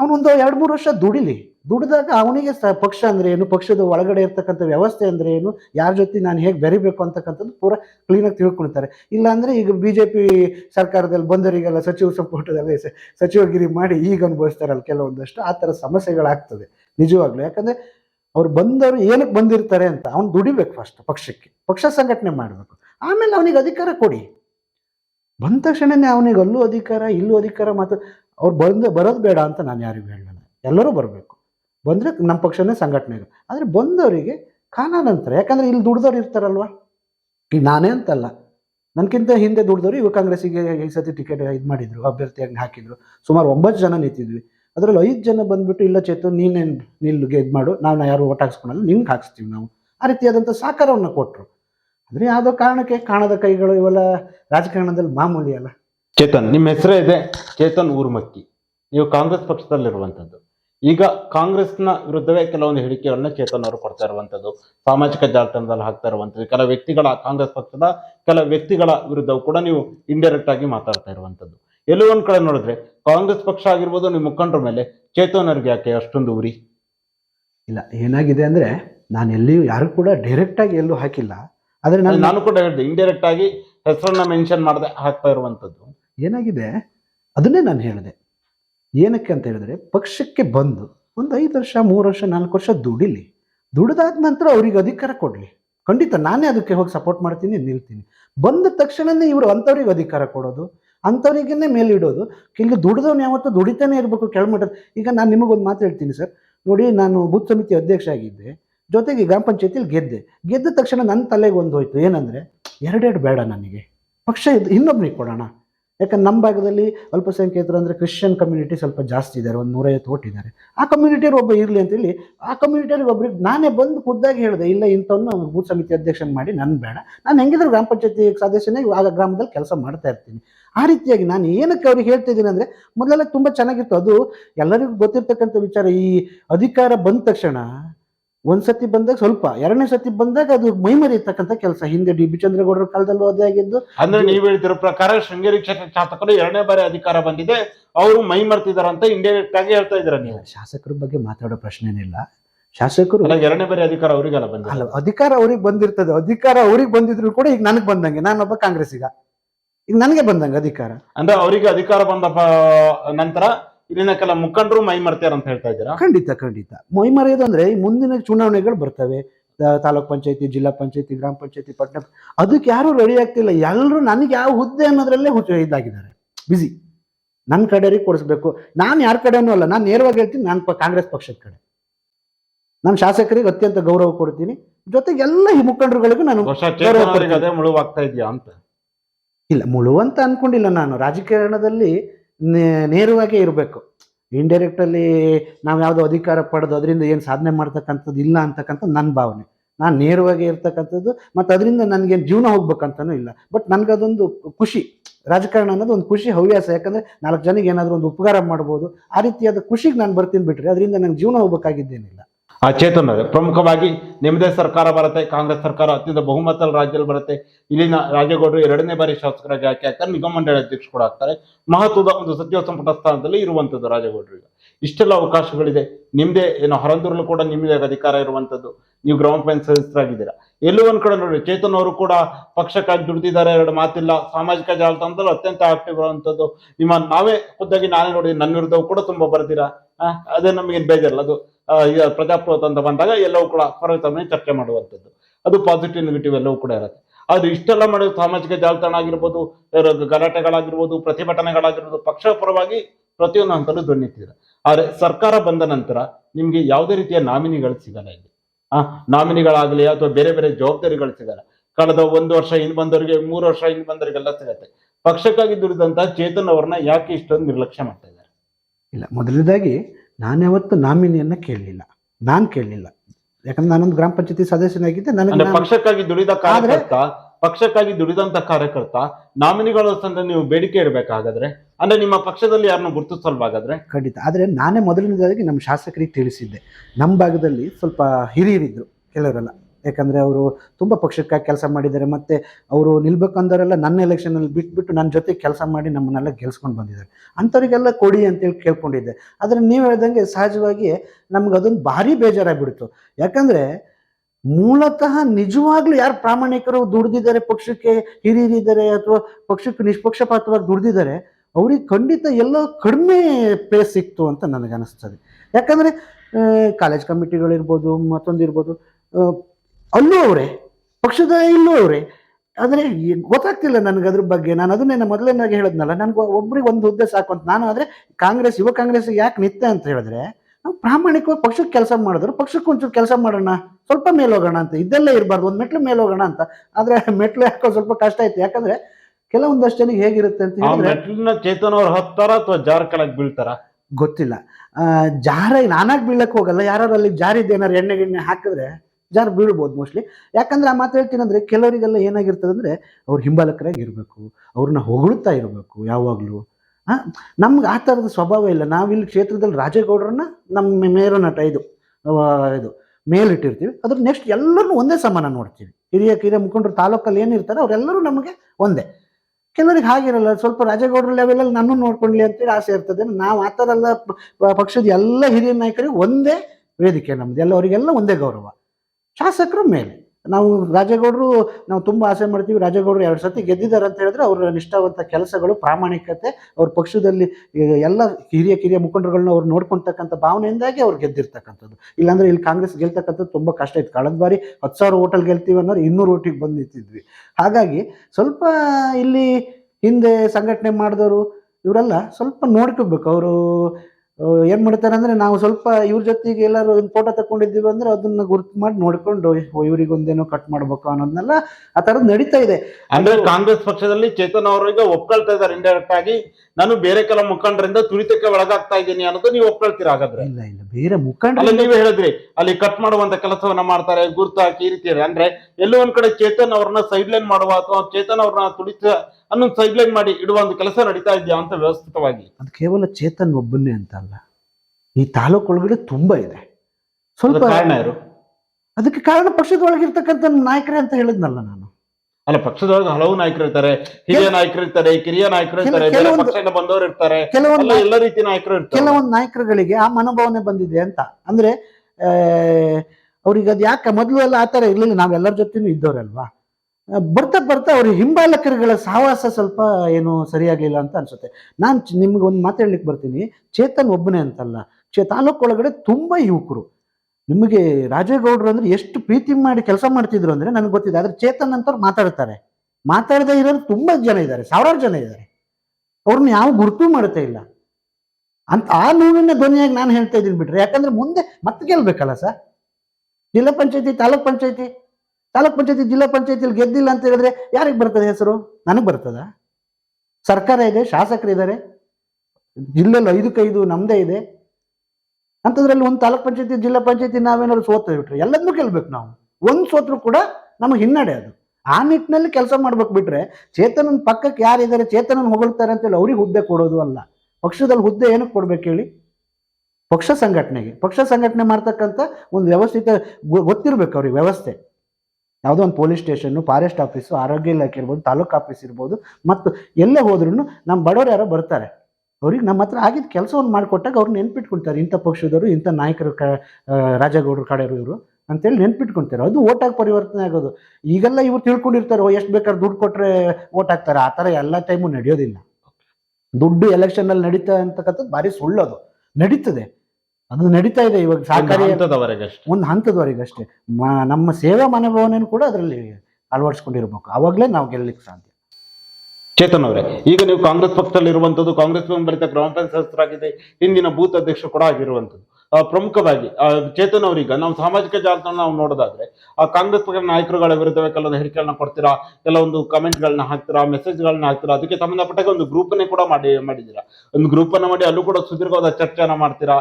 ಅವನೊಂದು ಎರಡು ಮೂರು ವರ್ಷ ದುಡಿಲಿ. ದುಡಿದಾಗ ಅವನಿಗೆ ಸ ಪಕ್ಷ ಅಂದ್ರೆ ಏನು? ಪಕ್ಷದ ಒಳಗಡೆ ಇರ್ತಕ್ಕಂಥ ವ್ಯವಸ್ಥೆ ಅಂದ್ರೆ ಏನು? ಯಾರ ಜೊತೆ ನಾನು ಹೇಗೆ ಬೆರಿಬೇಕು ಅಂತಕ್ಕಂಥದ್ದು ಪೂರ ಕ್ಲೀನಾಗಿ ತಿಳ್ಕೊಳ್ತಾರೆ. ಇಲ್ಲಾಂದ್ರೆ ಈಗ ಬಿ ಜೆ ಪಿ ಸರ್ಕಾರದಲ್ಲಿ ಬಂದವರಿಗೆಲ್ಲ ಸಚಿವ ಸಂಪುಟದಲ್ಲಿ ಸಚಿವಗಿರಿ ಮಾಡಿ ಈಗ ಅನುಭವಿಸ್ತಾರಲ್ಲ ಕೆಲವೊಂದಷ್ಟು. ಆ ಥರ ಸಮಸ್ಯೆಗಳಾಗ್ತದೆ. ನಿಜವಾಗ್ಲೂ. ಯಾಕಂದ್ರೆ ಅವ್ರು ಬಂದವರು ಏನಕ್ಕೆ ಬಂದಿರ್ತಾರೆ ಅಂತ ಅವ್ನು ದುಡಿಬೇಕು ಫಸ್ಟ್ ಪಕ್ಷಕ್ಕೆ. ಪಕ್ಷ ಸಂಘಟನೆ ಮಾಡಬೇಕು. ಆಮೇಲೆ ಅವನಿಗೆ ಅಧಿಕಾರ ಕೊಡಿ. ಬಂದ ತಕ್ಷಣನೇ ಅವನಿಗೆ ಅಲ್ಲೂ ಅಧಿಕಾರ, ಇಲ್ಲೂ ಅಧಿಕಾರ ಮತ್ತು ಅವ್ರು ಬಂದು ಬರೋದು ಬೇಡ ಅಂತ ನಾನು ಯಾರಿಗೂ ಹೇಳಲ್ಲ ಎಲ್ಲರೂ ಬರಬೇಕು. ಬಂದರೆ ನಮ್ಮ ಪಕ್ಷನೇ ಸಂಘಟನೆ ಆದರೆ ಬಂದವರಿಗೆ ಕಾಲಾನಂತರ ಯಾಕಂದರೆ ಇಲ್ಲಿ ದುಡ್ದವ್ರು ಇರ್ತಾರಲ್ವ? ಈಗ ನಾನೇ ಅಂತಲ್ಲ. ನನಗಿಂತ ಹಿಂದೆ ದುಡ್ದವ್ರು ಇವಾಗ ಕಾಂಗ್ರೆಸ್ಸಿಗೆ ಈ ಸತಿ ಟಿಕೆಟ್ ಇದು ಮಾಡಿದ್ರು, ಅಭ್ಯರ್ಥಿಯಾಗಿ ಹಾಕಿದ್ರು. ಸುಮಾರು ಒಂಬತ್ತು ಜನ ನಿಂತಿದ್ವಿ. ಅದರಲ್ಲಿ ಐದು ಜನ ಬಂದ್ಬಿಟ್ಟು, ಇಲ್ಲ ಚೇತು ನೀನೇನು ನಿಲ್ಗೆ ಇದು ಮಾಡು. ನಾವು ಯಾರು ಓಟ್ ಹಾಕ್ಸ್ಕೊಳಲ್ಲ, ನಿಂಗೆ ಹಾಕ್ಸ್ತೀವಿ ನಾವು. ಆ ರೀತಿಯಾದಂಥ ಸಹಕಾರವನ್ನು ಕೊಟ್ಟರು ಅಂದರೆ ಯಾವುದೋ ಕಾರಣಕ್ಕೆ, ಕಾಣದ ಕೈಗಳು ಇವೆಲ್ಲ ರಾಜಕಾರಣದಲ್ಲಿ ಮಾಮೂಲಿ ಅಲ್ಲ. ಚೇತನ್ ನಿಮ್ಮ ಹೆಸರೇ ಇದೆ? ಚೇತನ್ ಊರ್ಮಕ್ಕಿ. ನೀವು ಕಾಂಗ್ರೆಸ್ ಪಕ್ಷದಲ್ಲಿರುವಂಥದ್ದು. ಈಗ ಕಾಂಗ್ರೆಸ್ನ ವಿರುದ್ಧವೇ ಕೆಲವೊಂದು ಹೇಳಿಕೆಗಳನ್ನ ಚೇತನ್ ಅವರು ಕೊಡ್ತಾ ಇರುವಂಥದ್ದು. ಸಾಮಾಜಿಕ ಜಾಲತಾಣದಲ್ಲಿ ಹಾಕ್ತಾ ಇರುವಂಥದ್ದು. ಕೆಲ ವ್ಯಕ್ತಿಗಳ ಕಾಂಗ್ರೆಸ್ ಪಕ್ಷದ ಕೆಲ ವ್ಯಕ್ತಿಗಳ ವಿರುದ್ಧವೂ ಕೂಡ ನೀವು ಇಂಡೈರೆಕ್ಟ್ ಆಗಿ ಮಾತಾಡ್ತಾ ಇರುವಂಥದ್ದು. ಎಲ್ಲೋ ಒಂದು ಕಡೆ ನೋಡಿದ್ರೆ ಕಾಂಗ್ರೆಸ್ ಪಕ್ಷ ಆಗಿರ್ಬೋದು ನಿಮ್ಮ ಮುಖಂಡರ ಮೇಲೆ ಚೇತನ್ ಅವ್ರಿಗೆ ಯಾಕೆ ಅಷ್ಟೊಂದು ಉರಿ? ಇಲ್ಲ ಏನಾಗಿದೆ ಅಂದ್ರೆ ನಾನು ಎಲ್ಲಿಯೂ ಯಾರು ಕೂಡ ಡೈರೆಕ್ಟ್ ಆಗಿ ಎಲ್ಲೂ ಹಾಕಿಲ್ಲ. ಆದರೆ ನಾನು ನಾನು ಕೂಡ ಹೇಳಿದೆ ಇಂಡೈರೆಕ್ಟ್ ಆಗಿ ಹೆಸರನ್ನ ಮೆನ್ಷನ್ ಮಾಡದೆ ಹಾಕ್ತಾ ಇರುವಂಥದ್ದು. ಏನಾಗಿದೆ? ಅದನ್ನೇ ನಾನು ಹೇಳಿದೆ. ಏನಕ್ಕೆ ಅಂತ ಹೇಳಿದ್ರೆ, ಪಕ್ಷಕ್ಕೆ ಬಂದು ಒಂದು ಐದು ವರ್ಷ, ಮೂರು ವರ್ಷ, ನಾಲ್ಕು ವರ್ಷ ದುಡಿಲಿ. ದುಡಿದಾದ ನಂತರ ಅವ್ರಿಗೆ ಅಧಿಕಾರ ಕೊಡಲಿ. ಖಂಡಿತ ನಾನೇ ಅದಕ್ಕೆ ಹೋಗಿ ಸಪೋರ್ಟ್ ಮಾಡ್ತೀನಿ, ನಿಲ್ತೀನಿ. ಬಂದ ತಕ್ಷಣನೇ ಇವರು ಅಂಥವ್ರಿಗೆ ಅಧಿಕಾರ ಕೊಡೋದು ಅಂಥವ್ರಿಗೇ ಮೇಲಿಡೋದು. ಇಲ್ಲಿ ದುಡಿದವ್ನು ಯಾವತ್ತೂ ದುಡಿತಾನೆ ಇರಬೇಕು ಕೆಳಮಟ್ಟದ. ಈಗ ನಾನು ನಿಮಗೊಂದು ಮಾತು ಹೇಳ್ತೀನಿ ಸರ್. ನೋಡಿ, ನಾನು ಬೂತ್ ಸಮಿತಿ ಅಧ್ಯಕ್ಷ ಆಗಿದ್ದೆ. ಜೊತೆಗೆ ಗ್ರಾಮ ಪಂಚಾಯತಿಲಿ ಗೆದ್ದೆ. ಗೆದ್ದ ತಕ್ಷಣ ನನ್ನ ತಲೆಗೆ ಒಂದು ಹೋಯ್ತು. ಏನಂದರೆ ಎರಡೆರಡು ಬೇಡ ನನಗೆ. ಪಕ್ಷ ಇದು ಇನ್ನೊಬ್ಬನಿಗೆ ಕೊಡೋಣ. ಯಾಕಂದ್ರೆ ನಮ್ಮ ಭಾಗದಲ್ಲಿ ಅಲ್ಪಸಂಖ್ಯಾತರು ಅಂದರೆ ಕ್ರಿಶ್ಚಿಯನ್ ಕಮ್ಯುನಿಟಿ ಸ್ವಲ್ಪ ಜಾಸ್ತಿ ಇದ್ದಾರೆ, ಒಂದು ನೂರೈವತ್ತು ಓಟಿದ್ದಾರೆ ಆ ಕಮ್ಯುನಿಟಿಯವ್ರು ಒಬ್ಬ ಇರಲಿ ಅಂತೇಳಿ ಆ ಕಮ್ಯುನಿಟಿಯಲ್ಲಿ ಒಬ್ಬರಿಗೆ ನಾನೇ ಬಂದು ಖುದ್ದಾಗಿ ಹೇಳಿದೆ, ಇಲ್ಲ ಇಂಥವ್ನು ಬೂತ್ ಸಮಿತಿ ಅಧ್ಯಕ್ಷನ ಮಾಡಿ ನನ್ನ ಬೇಡ. ನಾನು ಹೆಂಗಿದ್ರು ಗ್ರಾಮ ಪಂಚಾಯತಿ ಸದಸ್ಯನೇ ಆಗ ಗ್ರಾಮದಲ್ಲಿ ಕೆಲಸ ಮಾಡ್ತಾ ಇರ್ತೀನಿ. ಆ ರೀತಿಯಾಗಿ ನಾನು ಏನಕ್ಕೆ ಅವ್ರಿಗೆ ಹೇಳ್ತಾ ಇದ್ದೀನಿ ಅಂದರೆ, ಮೊದಲೆಲ್ಲ ತುಂಬ ಚೆನ್ನಾಗಿತ್ತು. ಅದು ಎಲ್ಲರಿಗೂ ಗೊತ್ತಿರ್ತಕ್ಕಂಥ ವಿಚಾರ, ಈ ಅಧಿಕಾರ ಬಂದ ತಕ್ಷಣ ಒಂದ್ ಸತಿ ಬಂದಾಗ ಸ್ವಲ್ಪ ಎರಡನೇ ಸತಿ ಬಂದಾಗ ಅದು ಮೈಮರಿಯತಕ್ಕಂಥ ಕೆಲಸ. ಹಿಂದೆ ಡಿ ಬಿ ಚಂದ್ರೇಗೌಡರ ಕಾಲದಲ್ಲೂ ಅದೇ ಆಗಿದ್ದು. ಅಂದ್ರೆ ನೀವ್ ಹೇಳ್ತಿರೋ ಪ್ರಕಾರ ಶೃಂಗೇರಿ ಕ್ಷೇತ್ರ ಶಾಸಕರು ಎರಡನೇ ಬಾರಿ ಅಧಿಕಾರ ಬಂದಿದೆ ಅವರು ಮೈ ಮರ್ತಿದಾರಂತ ಇಂಡೈರೆಕ್ಟ್ ಆಗಿ ಹೇಳ್ತಾ ಇದ್ರ ನೀವು? ಶಾಸಕರ ಬಗ್ಗೆ ಮಾತಾಡೋ ಪ್ರಶ್ನೆನಿಲ್ಲ. ಶಾಸಕರು ಅಲ್ಲ ಎರಡನೇ ಬಾರಿ ಅಧಿಕಾರ ಅವರಿಗೆಲ್ಲ ಬಂದ ಅಲ್ಲ ಅಧಿಕಾರ ಅವ್ರಿಗೆ ಬಂದಿರ್ತದೆ. ಅಧಿಕಾರ ಅವ್ರಿಗೆ ಬಂದಿದ್ರು ಕೂಡ ಈಗ ನನಗೆ ಬಂದಂಗೆ ನಾನೊಬ್ಬ ಕಾಂಗ್ರೆಸ್ಸಿಗ. ಈಗ ನನಗೆ ಬಂದಂಗೆ ಅಧಿಕಾರ. ಅಂದ್ರೆ ಅವರಿಗೆ ಅಧಿಕಾರ ಬಂದ ನಂತರ ಇಲ್ಲಿನ ಕೆಲ ಮುಖಂಡರು ಮೈ ಮರ್ತಾರ ಅಂತ ಹೇಳ್ತಾ ಇದ್ದೀರಾ? ಖಂಡಿತ ಖಂಡಿತ. ಮೈ ಅಂದ್ರೆ ಮುಂದಿನ ಚುನಾವಣೆಗಳು ಬರ್ತವೆ. ತಾಲೂಕ್ ಪಂಚಾಯತಿ ಜಿಲ್ಲಾ ಪಂಚಾಯತಿ ಗ್ರಾಮ ಪಂಚಾಯತಿ ಪಟ್ಟಣ ಅದಕ್ಕೆ ಯಾರು ರೆಡಿ ಆಗ್ತಿಲ್ಲ. ಎಲ್ಲರೂ ನನಗೆ ಯಾವ ಹುದ್ದೆ ಅನ್ನೋದ್ರಲ್ಲೇ ಹುಚ್ಚು ಇದಾಗಿದ್ದಾರೆ. ಬಿಸಿ ನನ್ನ ಕಡೆಯವ್ರಿಗೆ ಕೊಡಿಸ್ಬೇಕು. ನಾನು ಯಾರ ಕಡೆನೂ ಅಲ್ಲ. ನಾನು ನೇರವಾಗಿ ಹೇಳ್ತೀನಿ ನಾನು ಕಾಂಗ್ರೆಸ್ ಪಕ್ಷದ ಕಡೆ. ನಾನು ಶಾಸಕರಿಗೆ ಅತ್ಯಂತ ಗೌರವ ಕೊಡ್ತೀನಿ. ಜೊತೆಗೆ ಎಲ್ಲ ಈ ಮುಖಂಡರುಗಳಿಗೂ ನಾನು ಮುಳುವಾಗ್ತಾ ಇದೆಯಾ ಅಂತ? ಇಲ್ಲ ಮುಳುವಂತ ಅನ್ಕೊಂಡಿಲ್ಲ ನಾನು. ರಾಜಕಾರಣದಲ್ಲಿ ನೇರವಾಗೇ ಇರಬೇಕು. ಇಂಡೈರೆಕ್ಟ್ ಅಲ್ಲಿ ನಾವು ಯಾವುದೋ ಅಧಿಕಾರ ಪಡೆದು ಅದರಿಂದ ಏನು ಸಾಧನೆ ಮಾಡ್ತಕ್ಕಂಥದ್ದು ಇಲ್ಲ ಅಂತಕ್ಕಂಥ ನನ್ನ ಭಾವನೆ. ನಾನು ನೇರವಾಗಿ ಇರ್ತಕ್ಕಂಥದ್ದು ಮತ್ತು ಅದರಿಂದ ನನಗೇನು ಜೀವನ ಹೋಗ್ಬೇಕಂತನೂ ಇಲ್ಲ. ಬಟ್ ನನಗದೊಂದು ಖುಷಿ. ರಾಜಕಾರಣ ಅನ್ನೋದು ಒಂದು ಖುಷಿ, ಹವ್ಯಾಸ. ಯಾಕಂದ್ರೆ ನಾಲ್ಕು ಜನಕ್ಕೆ ಏನಾದರೂ ಒಂದು ಉಪಕಾರ ಮಾಡ್ಬೋದು. ಆ ರೀತಿಯಾದ ಖುಷಿಗೆ ನಾನು ಬರ್ತೀನಿ ಬಿಟ್ಟರೆ ಅದರಿಂದ ನಂಗೆ ಜೀವನ ಹೋಗ್ಬೇಕಾಗಿದ್ದೇನಿಲ್ಲ. ಆ ಚೇತನ್ ಪ್ರಮುಖವಾಗಿ ನಿಮ್ಮದೇ ಸರ್ಕಾರ ಬರುತ್ತೆ, ಕಾಂಗ್ರೆಸ್ ಸರ್ಕಾರ ಅತ್ಯಂತ ಬಹುಮತ ರಾಜ್ಯದಲ್ಲಿ ಬರುತ್ತೆ. ಇಲ್ಲಿನ ರಾಜೇಗೌಡರು ಎರಡನೇ ಬಾರಿ ಶಾಸಕರಾಗಿ ಆಯ್ಕೆ ಆಗ್ತಾರೆ, ನಿಗಮ ಮಂಡಳಿ ಅಧ್ಯಕ್ಷ ಕೂಡ ಆಗ್ತಾರೆ. ಮಹತ್ವದ ಒಂದು ಸಚಿವ ಸಂಪುಟ ಸ್ಥಾನದಲ್ಲಿ ಇರುವಂತದ್ದು ರಾಜೇಗೌಡರು ಈಗ. ಇಷ್ಟೆಲ್ಲ ಅವಕಾಶಗಳಿದೆ. ನಿಮ್ದೇ ಏನು ಹೊರಂದೂರಲ್ಲೂ ಕೂಡ ನಿಮ್ಮದೇ ಅಧಿಕಾರ ಇರುವಂತದ್ದು ನೀವು ಗ್ರಾಮ ಪಂಚಾಯತ್ ಸದಸ್ಯರಾಗಿದ್ದೀರಾ ಎಲ್ಲೂ ಒಂದ್ ಕಡೆ ನೋಡಿ ಚೇತನ್ ಅವರು ಕೂಡ ಪಕ್ಷಕ್ಕಾಗಿ ದುಡಿದಿದ್ದಾರೆ ಎರಡು ಮಾತಿಲ್ಲ. ಸಾಮಾಜಿಕ ಜಾಲತಾಣದಲ್ಲೂ ಅತ್ಯಂತ ಆಕ್ಟಿವ್ ಇರುವಂತದ್ದು ನಿಮ್ಮ ನಾವೇ ಖುದ್ದಾಗಿ ನಾನೇ ನೋಡಿ ನನ್ನ ವಿರುದ್ಧವೂ ಕೂಡ ತುಂಬಾ ಬರ್ತೀರಾ? ಅದೇ ನಮಗೆ ಬೇಜಾರಲ್ಲ ಅದು. ಪ್ರಜಾಪ್ರಭುತ್ವ ಬಂದಾಗ ಎಲ್ಲವೂ ಕೂಡ ಪರತಮೆ ಚರ್ಚೆ ಮಾಡುವಂಥದ್ದು. ಅದು ಪಾಸಿಟಿವ್ ನೆಗೆಟಿವ್ ಎಲ್ಲವೂ ಕೂಡ ಇರುತ್ತೆ. ಅದು ಇಷ್ಟೆಲ್ಲ ಮಾಡೋದು ಸಾಮಾಜಿಕ ಜಾಲತಾಣ ಆಗಿರ್ಬೋದು ಗಲಾಟೆಗಳಾಗಿರ್ಬೋದು, ಪ್ರತಿಭಟನೆಗಳಾಗಿರ್ಬೋದು ಪಕ್ಷ ಪರವಾಗಿ ಪ್ರತಿಯೊಂದು ಹಂತಲೂ ಧ್ವನಿತ್ತಿದೆ ಆದರೆ ಸರ್ಕಾರ ಬಂದ ನಂತರ ನಿಮಗೆ ಯಾವುದೇ ರೀತಿಯ ನಾಮಿನಿಗಳು ಸಿಗಲ್ಲ ಇಲ್ಲಿ. ಆ, ನಾಮಿನಿಗಳಾಗ್ಲಿ ಅಥವಾ ಬೇರೆ ಬೇರೆ ಜವಾಬ್ದಾರಿಗಳು ಸಿಗಲ್ಲ. ಕಳೆದ ಒಂದು ವರ್ಷ ಹಿಂದ್ ಬಂದವರಿಗೆ, ಮೂರು ವರ್ಷ ಹಿಂದ್ ಬಂದವರಿಗೆಲ್ಲ ಸಿಗತ್ತೆ. ಪಕ್ಷಕ್ಕಾಗಿ ದುಡಿದಂತಹ ಚೇತನ್ ಅವ್ರನ್ನ ಯಾಕೆ ಇಷ್ಟೊಂದು ನಿರ್ಲಕ್ಷ್ಯ ಮಾಡ್ತಾ ಇದ್ದಾರೆ? ಇಲ್ಲ, ಮೊದಲನೇದಾಗಿ ನಾನು ಯಾವತ್ತು ನಾಮಿನಿಯನ್ನ ಕೇಳಲಿಲ್ಲ. ನಾನು ಕೇಳಲಿಲ್ಲ. ಯಾಕಂದ್ರೆ ನಾನೊಂದು ಗ್ರಾಮ ಪಂಚಾಯತಿ ಸದಸ್ಯನಾಗಿದ್ದೆ ನನಗೆ ಅಂದ್ರೆ ನಾನು- ಪಕ್ಷಕ್ಕಾಗಿ ದುಡಿದ ಕಾರ್ಯಕರ್ತ ಪಕ್ಷಕ್ಕಾಗಿ ದುಡಿದಂತ ಕಾರ್ಯಕರ್ತ ನಾಮಿನಿಗಳ ತಂದ್ರೆ ನೀವು ಬೇಡಿಕೆ ಇಡಬೇಕಾಗಾದ್ರೆ ಅಂದ್ರೆ ನಿಮ್ಮ ಪಕ್ಷದಲ್ಲಿ ಯಾರನ್ನು ಗುರುತಿಸಲ್ವಾಗಾದ್ರೆ? ಖಂಡಿತ. ಆದ್ರೆ ನಾನೇ ಮೊದಲನೇದಾಗಿ ನಮ್ಮ ಶಾಸಕರಿಗೆ ತಿಳಿಸಿದ್ದೆ. ನಮ್ಮ ಭಾಗದಲ್ಲಿ ಸ್ವಲ್ಪ ಹಿರಿಯರಿದ್ರು ಕೆಲವರೆಲ್ಲ. ಯಾಕಂದರೆ ಅವರು ತುಂಬ ಪಕ್ಷಕ್ಕಾಗಿ ಕೆಲಸ ಮಾಡಿದ್ದಾರೆ. ಮತ್ತು ಅವರು ನಿಲ್ಬೇಕಂದವರೆಲ್ಲ ನನ್ನ ಎಲೆಕ್ಷನಲ್ಲಿ ಬಿಟ್ಬಿಟ್ಟು ನನ್ನ ಜೊತೆ ಕೆಲಸ ಮಾಡಿ ನಮ್ಮನ್ನೆಲ್ಲ ಗೆಲ್ಸ್ಕೊಂಡು ಬಂದಿದ್ದಾರೆ. ಅಂಥವ್ರಿಗೆಲ್ಲ ಕೊಡಿ ಅಂತೇಳಿ ಕೇಳ್ಕೊಂಡಿದ್ದೆ. ಆದರೆ ನೀವು ಹೇಳ್ದಂಗೆ ಸಹಜವಾಗಿ ನಮ್ಗೆ ಅದೊಂದು ಭಾರಿ ಬೇಜಾರಾಗ್ಬಿಡ್ತು. ಯಾಕಂದರೆ ಮೂಲತಃ ನಿಜವಾಗ್ಲೂ ಯಾರು ಪ್ರಾಮಾಣಿಕರು ದುಡ್ದಿದ್ದಾರೆ ಪಕ್ಷಕ್ಕೆ ಹಿರಿಯರಿದ್ದಾರೆ ಅಥವಾ ಪಕ್ಷಕ್ಕೆ ನಿಷ್ಪಕ್ಷಪಾತವಾಗಿ ದುಡ್ದಿದ್ದಾರೆ ಅವ್ರಿಗೆ ಖಂಡಿತ ಎಲ್ಲೋ ಕಡಿಮೆ ಪ್ಲೇಸ್ ಸಿಕ್ತು ಅಂತ ನನಗೆ ಅನಿಸ್ತದೆ ಯಾಕಂದರೆ ಕಾಲೇಜ್ ಕಮಿಟಿಗಳಿರ್ಬೋದು ಮತ್ತೊಂದಿರ್ಬೋದು ಆ, ಅಲ್ಲೂ ಅವರೇ ಪಕ್ಷದ ಇಲ್ಲೂ ಅವರೇ. ಆದರೆ ಗೊತ್ತಾಗ್ತಿಲ್ಲ ನನಗೆ ಅದ್ರ ಬಗ್ಗೆ. ನಾನು ಅದನ್ನೇ ಮೊದಲನೇದಾಗಿ ಹೇಳಿದ್ನಲ್ಲ ನನಗೆ ಒಬ್ರಿಗೆ ಒಂದು ಹುದ್ದೆ ಸಾಕು ಅಂತ. ನಾನು ಆದರೆ ಕಾಂಗ್ರೆಸ್ ಯುವ ಕಾಂಗ್ರೆಸ್ ಯಾಕೆ ನಿತ್ಯ ಅಂತ ಹೇಳಿದ್ರೆ ನಾವು ಪ್ರಾಮಾಣಿಕವಾಗಿ ಪಕ್ಷಕ್ಕೆ ಕೆಲಸ ಮಾಡಿದ್ರು ಪಕ್ಷಕ್ಕೆ ಒಂಚೂರು ಕೆಲಸ ಮಾಡೋಣ ಸ್ವಲ್ಪ ಮೇಲೆ ಹೋಗೋಣ ಅಂತ. ಇದೆಲ್ಲ ಇರಬಾರ್ದು ಒಂದು ಮೆಟ್ಲು ಮೇಲೆ ಹೋಗೋಣ ಅಂತ. ಆದರೆ ಮೆಟ್ಲು ಯಾಕೋ ಸ್ವಲ್ಪ ಕಷ್ಟ ಆಯ್ತು ಯಾಕಂದ್ರೆ ಕೆಲವೊಂದಷ್ಟು ಜನಕ್ಕೆ ಹೇಗಿರುತ್ತೆ ಅಂತ ಹೇಳಿದ್ರೆ ಚೇತನ್ ಅವ್ರು ಹತ್ತಾರ ಅಥವಾ ಜಾರ್ ಕೆಳಗ್ ಬೀಳ್ತಾರ? ಗೊತ್ತಿಲ್ಲ. ಆ, ಜಾರ ನಾನಾಗಿ ಬೀಳಕ್ ಹೋಗಲ್ಲ. ಯಾರು ಅಲ್ಲಿ ಜಾರಿದ್ದೇನಾರು ಎಣ್ಣೆ ಗಿಣ್ಣೆ ಹಾಕಿದ್ರೆ ಜಾರ್ ಬೀಳ್ಬೋದು ಮೋಸ್ಟ್ಲಿ ಯಾಕಂದ್ರೆ ಆ ಮಾತು ಹೇಳ್ತೀನಿ ಅಂದ್ರೆ ಕೆಲವರಿಗೆಲ್ಲ ಏನಾಗಿರ್ತದೆ ಅಂದರೆ ಅವ್ರು ಹಿಂಬಾಲಕರಾಗಿ ಇರಬೇಕು ಅವ್ರನ್ನ ಹೊಗಳುತ್ತಾ ಇರಬೇಕು ಯಾವಾಗಲೂ. ಹಾಂ ನಮ್ಗೆ ಆ ಥರದ ಸ್ವಭಾವ ಇಲ್ಲ. ನಾವಿಲ್ಲಿ ಕ್ಷೇತ್ರದಲ್ಲಿ ರಾಜೇಗೌಡರನ್ನ ನಮ್ಮ ಮೇರು ನಟ ಇದು ಇದು, ಮೇಲಿಟ್ಟಿರ್ತೀವಿ. ಅದ್ರ ನೆಕ್ಸ್ಟ್ ಎಲ್ಲರನ್ನೂ ಒಂದೇ ಸಮಾನ ನೋಡ್ತೀವಿ. ಹಿರಿಯ ಕಿರಿಯ ಮುಖಂಡರು ತಾಲೂಕಲ್ಲಿ ಏನಿರ್ತಾರೆ ಅವರೆಲ್ಲರೂ ನಮಗೆ ಒಂದೇ. ಕೆಲವರಿಗೆ ಹಾಗಿರಲ್ಲ, ಸ್ವಲ್ಪ ರಾಜೇಗೌಡರ ಲೆವೆಲಲ್ಲಿ ನಾನು ನೋಡ್ಕೊಳ್ಳಿ ಅಂತೇಳಿ ಆಸೆ ಇರ್ತದೆ. ನಾವು ಆ ಥರ ಎಲ್ಲ ಪಕ್ಷದ ಎಲ್ಲ ಹಿರಿಯ ನಾಯಕರಿಗೆ ಒಂದೇ ವೇದಿಕೆ ನಮ್ದು. ಎಲ್ಲ, ಅವರಿಗೆಲ್ಲ ಒಂದೇ ಗೌರವ. ಶಾಸಕರು ಮೇಲೆ. ನಾವು ರಾಜೇಗೌಡರು, ನಾವು ತುಂಬ ಆಸೆ ಮಾಡ್ತೀವಿ ರಾಜೇಗೌಡರು ಎರಡು ಸತಿ ಗೆದ್ದಿದ್ದಾರೆ ಅಂತ ಹೇಳಿದ್ರೆ ಅವರ ನಿಷ್ಠಾವಂತ ಕೆಲಸಗಳು, ಪ್ರಾಮಾಣಿಕತೆ, ಅವ್ರ ಪಕ್ಷದಲ್ಲಿ ಎಲ್ಲ ಹಿರಿಯ, ಕಿರಿಯ ಮುಖಂಡರುಗಳನ್ನ ಅವ್ರು ನೋಡ್ಕೊಳ್ತಕ್ಕಂಥ ಭಾವನೆಯಿಂದಾಗಿ ಅವ್ರು ಗೆದ್ದಿರ್ತಕ್ಕಂಥದ್ದು. ಇಲ್ಲಾಂದ್ರೆ ಇಲ್ಲಿ ಕಾಂಗ್ರೆಸ್ ಗೆಲ್ತಕ್ಕಂಥದ್ದು ತುಂಬ ಕಷ್ಟ ಇತ್ತು. ಕಳೆದ ಬಾರಿ ಹತ್ತು ಸಾವಿರ ಹೋಟೆಲ್ ಗೆಲ್ತೀವಿ ಅನ್ನೋರು ಇನ್ನೂರು ಓಟಿಗೆ ಬಂದು ನಿಂತಿದ್ವಿ ಹಾಗಾಗಿ ಸ್ವಲ್ಪ ಇಲ್ಲಿ ಹಿಂದೆ ಸಂಘಟನೆ ಮಾಡಿದವರು, ಇವರೆಲ್ಲ ಸ್ವಲ್ಪ ನೋಡ್ಕೋಬೇಕು. ಅವರು ಏನು ಮಾಡ್ತಾರೆ ಅಂದ್ರೆ ನಾವು ಸ್ವಲ್ಪ ಇವ್ರ ಜೊತೆಗೆ ಎಲ್ಲರೂ ಒಂದು ಫೋಟೋ ತಕೊಂಡಿದ್ದೀವಿ ಅಂದ್ರೆ ಅದನ್ನ ಗುರುತು ಮಾಡಿ ನೋಡ್ಕೊಂಡು ಇವರಿಗೊಂದೇನೋ ಕಟ್ ಮಾಡ್ಬೇಕು ಅನ್ನೋದನ್ನೆಲ್ಲ ಆ ಥರದ್ದು ನಡೀತಾ ಇದೆ. ಅಂದ್ರೆ ಕಾಂಗ್ರೆಸ್ ಪಕ್ಷದಲ್ಲಿ ಚೇತನ್ ಅವರಿಗೆ ಒಪ್ಕೊಳ್ತಾ ಇದ್ದಾರೆ ಇಂಡೈರೆಕ್ಟ್ ಆಗಿ. ನಾನು ಬೇರೆ ಕೆಲ ಮುಖಂಡರಿಂದ ತುಳಿತಕ್ಕೆ ಒಳಗಾಗ್ತಾ ಇದ್ದೀನಿ ಅನ್ನೋದು ನೀವು ಒಪ್ಕೊಳ್ತೀರಾ ಹಾಗಾದ್ರೆ? ಇಲ್ಲ ಇಲ್ಲ ಬೇರೆ ಮುಖಂಡ ಮುಖಂಡರು ನೀವೇ ಹೇಳಿದ್ರಿ ಅಲ್ಲಿ ಕಟ್ ಮಾಡುವಂತ ಕೆಲಸವನ್ನ ಮಾಡ್ತಾರೆ ಗುರುತು ಹಾಕಿ ಈ ರೀತಿ ಅಂದ್ರೆ ಎಲ್ಲೋ ಒಂದ್ ಕಡೆ ಚೇತನ್ ಅವ್ರನ್ನ ಸೈಡ್ ಲೈನ್ ಮಾಡುವ ಅಥವಾ ಚೇತನ್ ಅವ್ರನ್ನ ತುಳಿತ ಅನ್ನೊಂದು ಸೈಡ್ ಲೈನ್ ಮಾಡಿ ಇಡುವ ಒಂದು ಕೆಲಸ ನಡೀತಾ ಇದೆಯಾ ಅಂತ ವ್ಯವಸ್ಥಿತವಾಗಿ. ಅದು ಕೇವಲ ಚೇತನ್ ಒಬ್ಬನೇ ಅಂತ ಅಲ್ಲ ಈ ತಾಲೂಕು ಒಳಗಡೆ ತುಂಬಾ ಇದೆ. ಸ್ವಲ್ಪ ಕಾರಣ ಯಾರು? ಅದಕ್ಕೆ ಕಾರಣ ಪಕ್ಷದ ಒಳಗಿರ್ತಕ್ಕಂಥ ನಾಯಕರೇ ಅಂತ ಹೇಳಿದ್ನಲ್ಲ ನಾನು. ಅಲ್ಲ ಪಕ್ಷದೊಳಗೆ ಹಲವು ನಾಯಕರು ಇರ್ತಾರೆ. ಹಿರಿಯ ನಾಯಕರು ಇರ್ತಾರೆ ಕಿರಿಯ ನಾಯಕರು ಇರ್ತಾರೆ ಪಕ್ಷದಿಂದ ಬಂದವರು ಇರ್ತಾರೆ. ಕೆಲವೊಂದು ಎಲ್ಲ ರೀತಿ ನಾಯಕರು ಇರ್ತಾರೆ. ಕೆಲವೊಂದು ನಾಯಕರುಗಳಿಗೆ ಆ ಮನೋಭಾವನೆ ಬಂದಿದೆ ಅಂತ. ಅಂದ್ರೆ ಆ, ಅವ್ರಿಗೆ ಅದು ಯಾಕೆ ಮೊದಲು ಎಲ್ಲ ಆ ಥರ ಇರಲಿಲ್ಲ ನಾವೆಲ್ಲರ ಜೊತೆನೂ ಇದ್ದವರಲ್ವಾ? ಬರ್ತಾ ಬರ್ತಾ ಅವ್ರ ಹಿಂಬಾಲಕರುಗಳ ಸಹವಾಸ ಸ್ವಲ್ಪ ಏನು ಸರಿಯಾಗಲಿಲ್ಲ ಅಂತ ಅನ್ಸುತ್ತೆ. ನಾನು ನಿಮ್ಗೆ ಒಂದು ಮಾತಾಡ್ಲಿಕ್ಕೆ ಬರ್ತೀನಿ. ಚೇತನ್ ಒಬ್ಬನೇ ಅಂತಲ್ಲ. ಚೇ ತಾಲೂಕು ಒಳಗಡೆ ತುಂಬ ಯುವಕರು. ನಿಮಗೆ ರಾಜೇಗೌಡರು ಅಂದ್ರೆ ಎಷ್ಟು ಪ್ರೀತಿ ಮಾಡಿ ಕೆಲಸ ಮಾಡ್ತಿದ್ರು ಅಂದ್ರೆ ನನಗೆ ಗೊತ್ತಿದೆ. ಆದ್ರೆ ಚೇತನ್ ಅಂತವ್ರು ಮಾತಾಡ್ತಾರೆ. ಮಾತಾಡದೇ ಇರೋರು ತುಂಬಾ ಜನ ಇದ್ದಾರೆ. ಸಾವಿರಾರು ಜನ ಇದ್ದಾರೆ. ಅವ್ರನ್ನ ಯಾವ ಗುರುತು ಮಾಡ್ತಾ ಇಲ್ಲ. ಅಂತ ಆ ನೋವಿನ ಧ್ವನಿಯಾಗಿ ನಾನು ಹೇಳ್ತಾ ಇದ್ದೀನಿ ಬಿಟ್ರೆ ಯಾಕಂದ್ರೆ ಮುಂದೆ ಮತ್ತೆ ಗೆಲ್ಬೇಕಲ್ಲ ಸರ್? ಜಿಲ್ಲಾ ಪಂಚಾಯತಿ, ತಾಲೂಕ್ ಪಂಚಾಯತಿ? ತಾಲೂಕ್ ಪಂಚಾಯತಿ, ಜಿಲ್ಲಾ ಪಂಚಾಯತಿಲಿ ಗೆದ್ದಿಲ್ಲ ಅಂತ ಹೇಳಿದ್ರೆ ಯಾರಿಗೆ ಬರ್ತದೆ ಹೆಸರು? ನನಗೆ ಬರ್ತದ? ಸರ್ಕಾರ ಇದೆ ಶಾಸಕರಿದ್ದಾರೆ ಜಿಲ್ಲೆಯಲ್ಲಿ ಐದಕ್ಕೈದು ನಮ್ದೇ ಇದೆ. ಅಂಥದ್ರಲ್ಲಿ ಒಂದು ತಾಲೂಕ್ ಪಂಚಾಯತಿ, ಜಿಲ್ಲಾ ಪಂಚಾಯತಿ ನಾವೇನಾದ್ರು ಸೋತ ಬಿಟ್ರೆ ಎಲ್ಲದನ್ನೂ ಗೆಲ್ಬೇಕು ನಾವು. ಒಂದು ಸೋತ್ರು ಕೂಡ ನಮಗೆ ಹಿನ್ನಡೆ ಅದು. ಆ ನಿಟ್ಟಿನಲ್ಲಿ ಕೆಲಸ ಮಾಡ್ಬೇಕು ಬಿಟ್ರೆ ಚೇತನನ ಪಕ್ಕಕ್ಕೆ ಯಾರಿದ್ದಾರೆ, ಚೇತನನ ಹೊಗಳ್ತಾರೆ ಅಂತೇಳಿ ಅವ್ರಿಗೆ ಹುದ್ದೆ ಕೊಡೋದು ಅಲ್ಲ. ಪಕ್ಷದಲ್ಲಿ ಹುದ್ದೆ ಏನಕ್ಕೆ ಕೊಡ್ಬೇಕು ಹೇಳಿ? ಪಕ್ಷ ಸಂಘಟನೆಗೆ. ಪಕ್ಷ ಸಂಘಟನೆ ಮಾಡ್ತಕ್ಕಂಥ ಒಂದು ವ್ಯವಸ್ಥಿತ ಗೊತ್ತಿರ್ಬೇಕು ಅವ್ರಿಗೆ ವ್ಯವಸ್ಥೆ. ಯಾವುದೋ ಒಂದು ಪೊಲೀಸ್ ಸ್ಟೇಷನ್ನು ಫಾರೆಸ್ಟ್ ಆಫೀಸು ಆರೋಗ್ಯ ಇಲಾಖೆ ಇರ್ಬೋದು, ತಾಲೂಕು ಆಫೀಸ್ ಇರ್ಬೋದು, ಮತ್ತು ಎಲ್ಲೇ ಹೋದ್ರೂ ನಮ್ಮ ಬಡವರು ಯಾರೋ ಬರ್ತಾರೆ. ಅವ್ರಿಗೆ ನಮ್ಮ ಹತ್ರ ಆಗಿದ್ದ ಕೆಲಸವನ್ನು ಮಾಡಿಕೊಟ್ಟಾಗ ಅವ್ರು ನೆನ್ಪಿಟ್ಕೊಳ್ತಾರೆ. ಇಂಥ ಪಕ್ಷದವರು, ಇಂಥ ನಾಯಕರು ಕ ರಾಜಗೌಡರು ಕಡೆಯವರು ಇವರು ಅಂತೇಳಿ ನೆನ್ಪಿಟ್ಕೊಳ್ತಾರೆ. ಅದು ಓಟಾಗಿ ಪರಿವರ್ತನೆ ಆಗೋದು. ಈಗೆಲ್ಲ ಇವ್ರು ತಿಳ್ಕೊಂಡಿರ್ತಾರೆ ಎಷ್ಟು ಬೇಕಾದ್ರೆ ದುಡ್ಡು ಕೊಟ್ಟರೆ ಓಟ್ ಹಾಕ್ತಾರೆ. ಆ ಥರ ಎಲ್ಲ ಟೈಮು ನಡೆಯೋದಿಲ್ಲ. ದುಡ್ಡು ಎಲೆಕ್ಷನಲ್ಲಿ ನಡೀತಾ ಅಂತಕ್ಕಂಥದ್ದು ಭಾರಿ ಸುಳ್ಳದು. ನಡೀತದೆ. ಅದು ನಡೀತಾ ಇದೆ ಇವಾಗ ಸಹಕಾರಿ ಒಂದು ಹಂತದವರೆಗೆ ಅಷ್ಟೇ ನಮ್ಮ ಸೇವಾ ಮನೋಭಾವನೆಯನ್ನು ಕೂಡ ಅದರಲ್ಲಿ ಅಳವಡಿಸ್ಕೊಂಡಿರ್ಬೇಕು. ಆವಾಗಲೇ ನಾವು ಗೆಲ್ಲಲಿಕ್ಕೆ ಸಾಧ್ಯ. ಚೇತನ್ ಅವರೇ ಈಗ ನೀವು ಕಾಂಗ್ರೆಸ್ ಪಕ್ಷದಲ್ಲಿ ಇರುವಂತದ್ದು ಕಾಂಗ್ರೆಸ್ ಬೆಂಬಲಿತ ಗ್ರಾಮ ಪಂಚಾಯತ್ ಸದಸ್ಯರಾಗಿದೆ ಹಿಂದಿನ ಬೂತ್ ಅಧ್ಯಕ್ಷ ಕೂಡ ಆಗಿರುವಂತದ್ದು ಆ, ಪ್ರಮುಖವಾಗಿ ಚೇತನ್ ಅವರೀಗ, ನಾವು ಸಾಮಾಜಿಕ ಜಾಲತಾಣ ನಾವು ನೋಡೋದಾದ್ರೆ, ಆ, ಕಾಂಗ್ರೆಸ್ ನಾಯಕರುಗಳ ವಿರುದ್ಧವೇ ಕೆಲವೊಂದು ಹೇಳಿಕೆಗಳನ್ನ ಕೊಡ್ತೀರಾ, ಕೆಲವೊಂದು ಕಮೆಂಟ್ಗಳನ್ನ ಹಾಕ್ತೀರಾ, ಮೆಸೇಜ್ಗಳನ್ನ ಹಾಕ್ತೀರಾ, ಅದಕ್ಕೆ ಸಂಬಂಧಪಟ್ಟಾಗ ಒಂದು ಗ್ರೂಪ್ ಅನ್ನೇ ಕೂಡ ಮಾಡಿ, ಮಾಡಿದ್ದೀರಾ? ಒಂದು ಗ್ರೂಪ್ ಅನ್ನ ಮಾಡಿ ಅಲ್ಲೂ ಕೂಡ ಸುದೀರ್ಘವಾದ ಚರ್ಚೆಯನ್ನ ಮಾಡ್ತೀರಾ?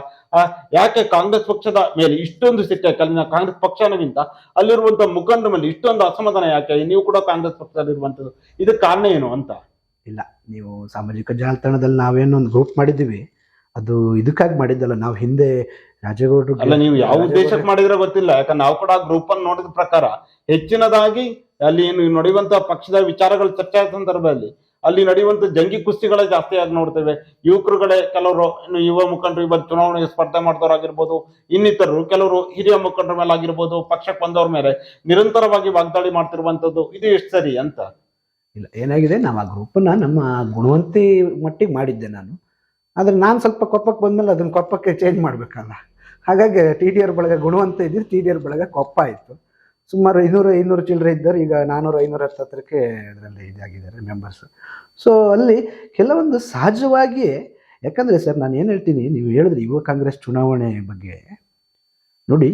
ಯಾಕೆ ಕಾಂಗ್ರೆಸ್ ಪಕ್ಷದ ಮೇಲೆ ಇಷ್ಟೊಂದು ಸಿಟ್ಟೆ, ಕಲ್ಲಿನ ಕಾಂಗ್ರೆಸ್ ಪಕ್ಷನಗಿಂತ ಅಲ್ಲಿರುವಂತಹ ಮುಖಂಡರ ಮೇಲೆ ಇಷ್ಟೊಂದು ಅಸಮಾಧಾನ ಯಾಕೆ? ನೀವು ಕೂಡ ಕಾಂಗ್ರೆಸ್ ಪಕ್ಷದಲ್ಲಿ ಇರುವಂತದ್ದು ಇದಕ್ಕೆ ಕಾರಣ ಏನು ಅಂತ? ಇಲ್ಲ, ನೀವು ಸಾಮಾಜಿಕ ಜಾಲತಾಣದಲ್ಲಿ ನಾವೇನೊಂದು ಗ್ರೂಪ್ ಮಾಡಿದ್ದೀವಿ ಅದು ಇದಕ್ಕಾಗಿ ಮಾಡಿದ್ದಲ್ಲ ನಾವು ಹಿಂದೆ ರಾಜೇಗೌಡರು ಅಲ್ಲ ನೀವು ಯಾವ ಉದ್ದೇಶಕ್ಕೆ ಮಾಡಿದ್ರೆ ಗೊತ್ತಿಲ್ಲ ಯಾಕಂದ್ರೆ ನಾವು ಕೂಡ ಗ್ರೂಪ್ ಅನ್ನು ನೋಡಿದ ಪ್ರಕಾರ ಹೆಚ್ಚಿನದಾಗಿ ಅಲ್ಲಿ ಏನು ನಡೆಯುವಂತಹ ಪಕ್ಷದ ವಿಚಾರಗಳು ಚರ್ಚೆ ಆದ ಸಂದರ್ಭದಲ್ಲಿ ಅಲ್ಲಿ ನಡೆಯುವಂತ ಜಂಗಿ ಕುಸ್ತಿಗಳೇ ಜಾಸ್ತಿ ಆಗಿ ನೋಡ್ತೇವೆ. ಯುವಕರುಗಳೇ ಕೆಲವರು ಇನ್ನು ಯುವ ಮುಖಂಡರು ಇವತ್ತು ಚುನಾವಣೆಗೆ ಸ್ಪರ್ಧೆ ಮಾಡಿದವರಾಗಿರ್ಬೋದು ಇನ್ನಿತರರು ಕೆಲವರು ಹಿರಿಯ ಮುಖಂಡರ ಮೇಲೆ ಆಗಿರ್ಬೋದು ಪಕ್ಷಕ್ಕೆ ಬಂದವ್ರ ಮೇಲೆ ನಿರಂತರವಾಗಿ ವಾಗ್ದಾಳಿ ಮಾಡ್ತಿರುವಂತದ್ದು ಇದು ಎಷ್ಟು ಸರಿ ಅಂತ? ಇಲ್ಲ ಏನಾಗಿದೆ ನಾವು ಆ ಗ್ರೂಪನ್ನ ನಮ್ಮ ಗುಣವಂತಿ ಮಟ್ಟಿಗೆ ಮಾಡಿದ್ದೆ ನಾನು. ಆದರೆ ನಾನು ಸ್ವಲ್ಪ ಕೊಪ್ಪಕ್ಕೆ ಬಂದಮೇಲೆ ಅದನ್ನು ಕೊಪ್ಪಕ್ಕೆ ಚೇಂಜ್ ಮಾಡಬೇಕಲ್ಲ. ಹಾಗಾಗಿ ಟಿ ಡಿ ಆರ್ ಬಳಗ ಗುಣವಂತ ಇದ್ದಿದ್ದು ಟಿ ಡಿ ಆರ್ ಬಳಗ ಕೊಪ್ಪ ಇತ್ತು ಸುಮಾರು ಇನ್ನೂರು ಐನೂರು ಚಿಲ್ಲರೆ ಇದ್ದರು. ಈಗ ನಾನ್ನೂರು ಹತ್ತು ಹತ್ತತ್ರಕ್ಕೆ ಅದರಲ್ಲಿ ಇದಾಗಿದ್ದಾರೆ ಮೆಂಬರ್ಸ್ ಸೊ ಅಲ್ಲಿ ಕೆಲವೊಂದು ಸಹಜವಾಗಿಯೇ, ಯಾಕಂದರೆ ಸರ್ ನಾನು ಏನು ಹೇಳ್ತೀನಿ, ನೀವು ಹೇಳಿದ್ರಿ ಯುವ ಕಾಂಗ್ರೆಸ್ ಚುನಾವಣೆ ಬಗ್ಗೆ. ನೋಡಿ,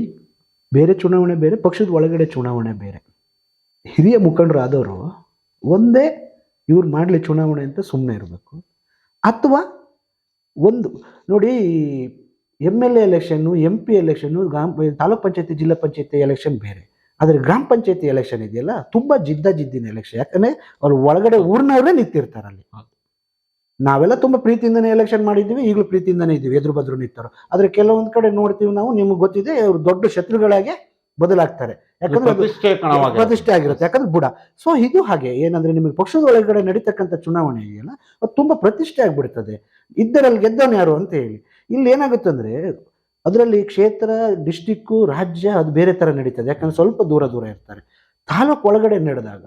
ಬೇರೆ ಚುನಾವಣೆ ಬೇರೆ, ಪಕ್ಷದ ಒಳಗಡೆ ಚುನಾವಣೆ ಬೇರೆ. ಹಿರಿಯ ಮುಖಂಡರು ಆದವರು ಒಂದೇ ಇವ್ರು ಮಾಡಲಿ ಚುನಾವಣೆ ಅಂತ ಸುಮ್ಮನೆ ಇರಬೇಕು. ಅಥವಾ ಒಂದು. ನೋಡಿ M L A election M P election ಗ್ರಾಮ ತಾಲೂಕ್ ಪಂಚಾಯತಿ ಜಿಲ್ಲಾ ಪಂಚಾಯತಿ ಎಲೆಕ್ಷನ್ ಬೇರೆ. ಆದರೆ ಗ್ರಾಮ ಪಂಚಾಯತಿ ಎಲೆಕ್ಷನ್ ಇದೆಯಲ್ಲ ತುಂಬ ಜಿದ್ದ ಜಿದ್ದಿನ ಎಲೆಕ್ಷನ್ ಯಾಕಂದರೆ ಅವ್ರು ಒಳಗಡೆ ಊರಿನವರೇ ನಿಂತಿರ್ತಾರೆ ಅಲ್ಲಿ. ನಾವೆಲ್ಲ ತುಂಬ ಪ್ರೀತಿಯಿಂದನೇ ಎಲೆಕ್ಷನ್ ಮಾಡಿದ್ದೀವಿ ಈಗಲೂ ಪ್ರೀತಿಯಿಂದನೇ ಇದ್ದೀವಿ ಎದುರು ಬದ್ರು ನಿಂತಾರೋ ಆದರೆ ಕೆಲವೊಂದು ಕಡೆ ನೋಡ್ತೀವಿ ನಾವು ನಿಮ್ಗೆ ಗೊತ್ತಿದೆ ಅವರು ದೊಡ್ಡ ಶತ್ರುಗಳಾಗೆ ಬದಲಾಗ್ತಾರೆ. ಯಾಕಂದ್ರೆ ಪ್ರತಿಷ್ಠೆ ಆಗಿರುತ್ತೆ. ಯಾಕಂದ್ರೆ ಬುಡ. ಸೊ ಇದು ಹಾಗೆ. ಏನಂದ್ರೆ ನಿಮಗೆ ಪಕ್ಷದ ಒಳಗಡೆ ನಡೀತಕ್ಕಂಥ ಚುನಾವಣೆ ಇದೆಯಲ್ಲ ಅದು ತುಂಬಾ ಪ್ರತಿಷ್ಠೆ ಆಗ್ಬಿಡ್ತದೆ. ಇದ್ದರಲ್ಲಿ ಗೆದ್ದವನು ಯಾರು ಅಂತ ಹೇಳಿ. ಇಲ್ಲಿ ಏನಾಗುತ್ತೆ ಅಂದ್ರೆ ಅದರಲ್ಲಿ ಕ್ಷೇತ್ರ, ಡಿಸ್ಟಿಕ್ಕು, ರಾಜ್ಯ ಅದು ಬೇರೆ ತರ ನಡೀತದೆ. ಯಾಕಂದ್ರೆ ಸ್ವಲ್ಪ ದೂರ ದೂರ ಇರ್ತಾರೆ. ತಾಲೂಕು ಒಳಗಡೆ ನಡೆದಾಗ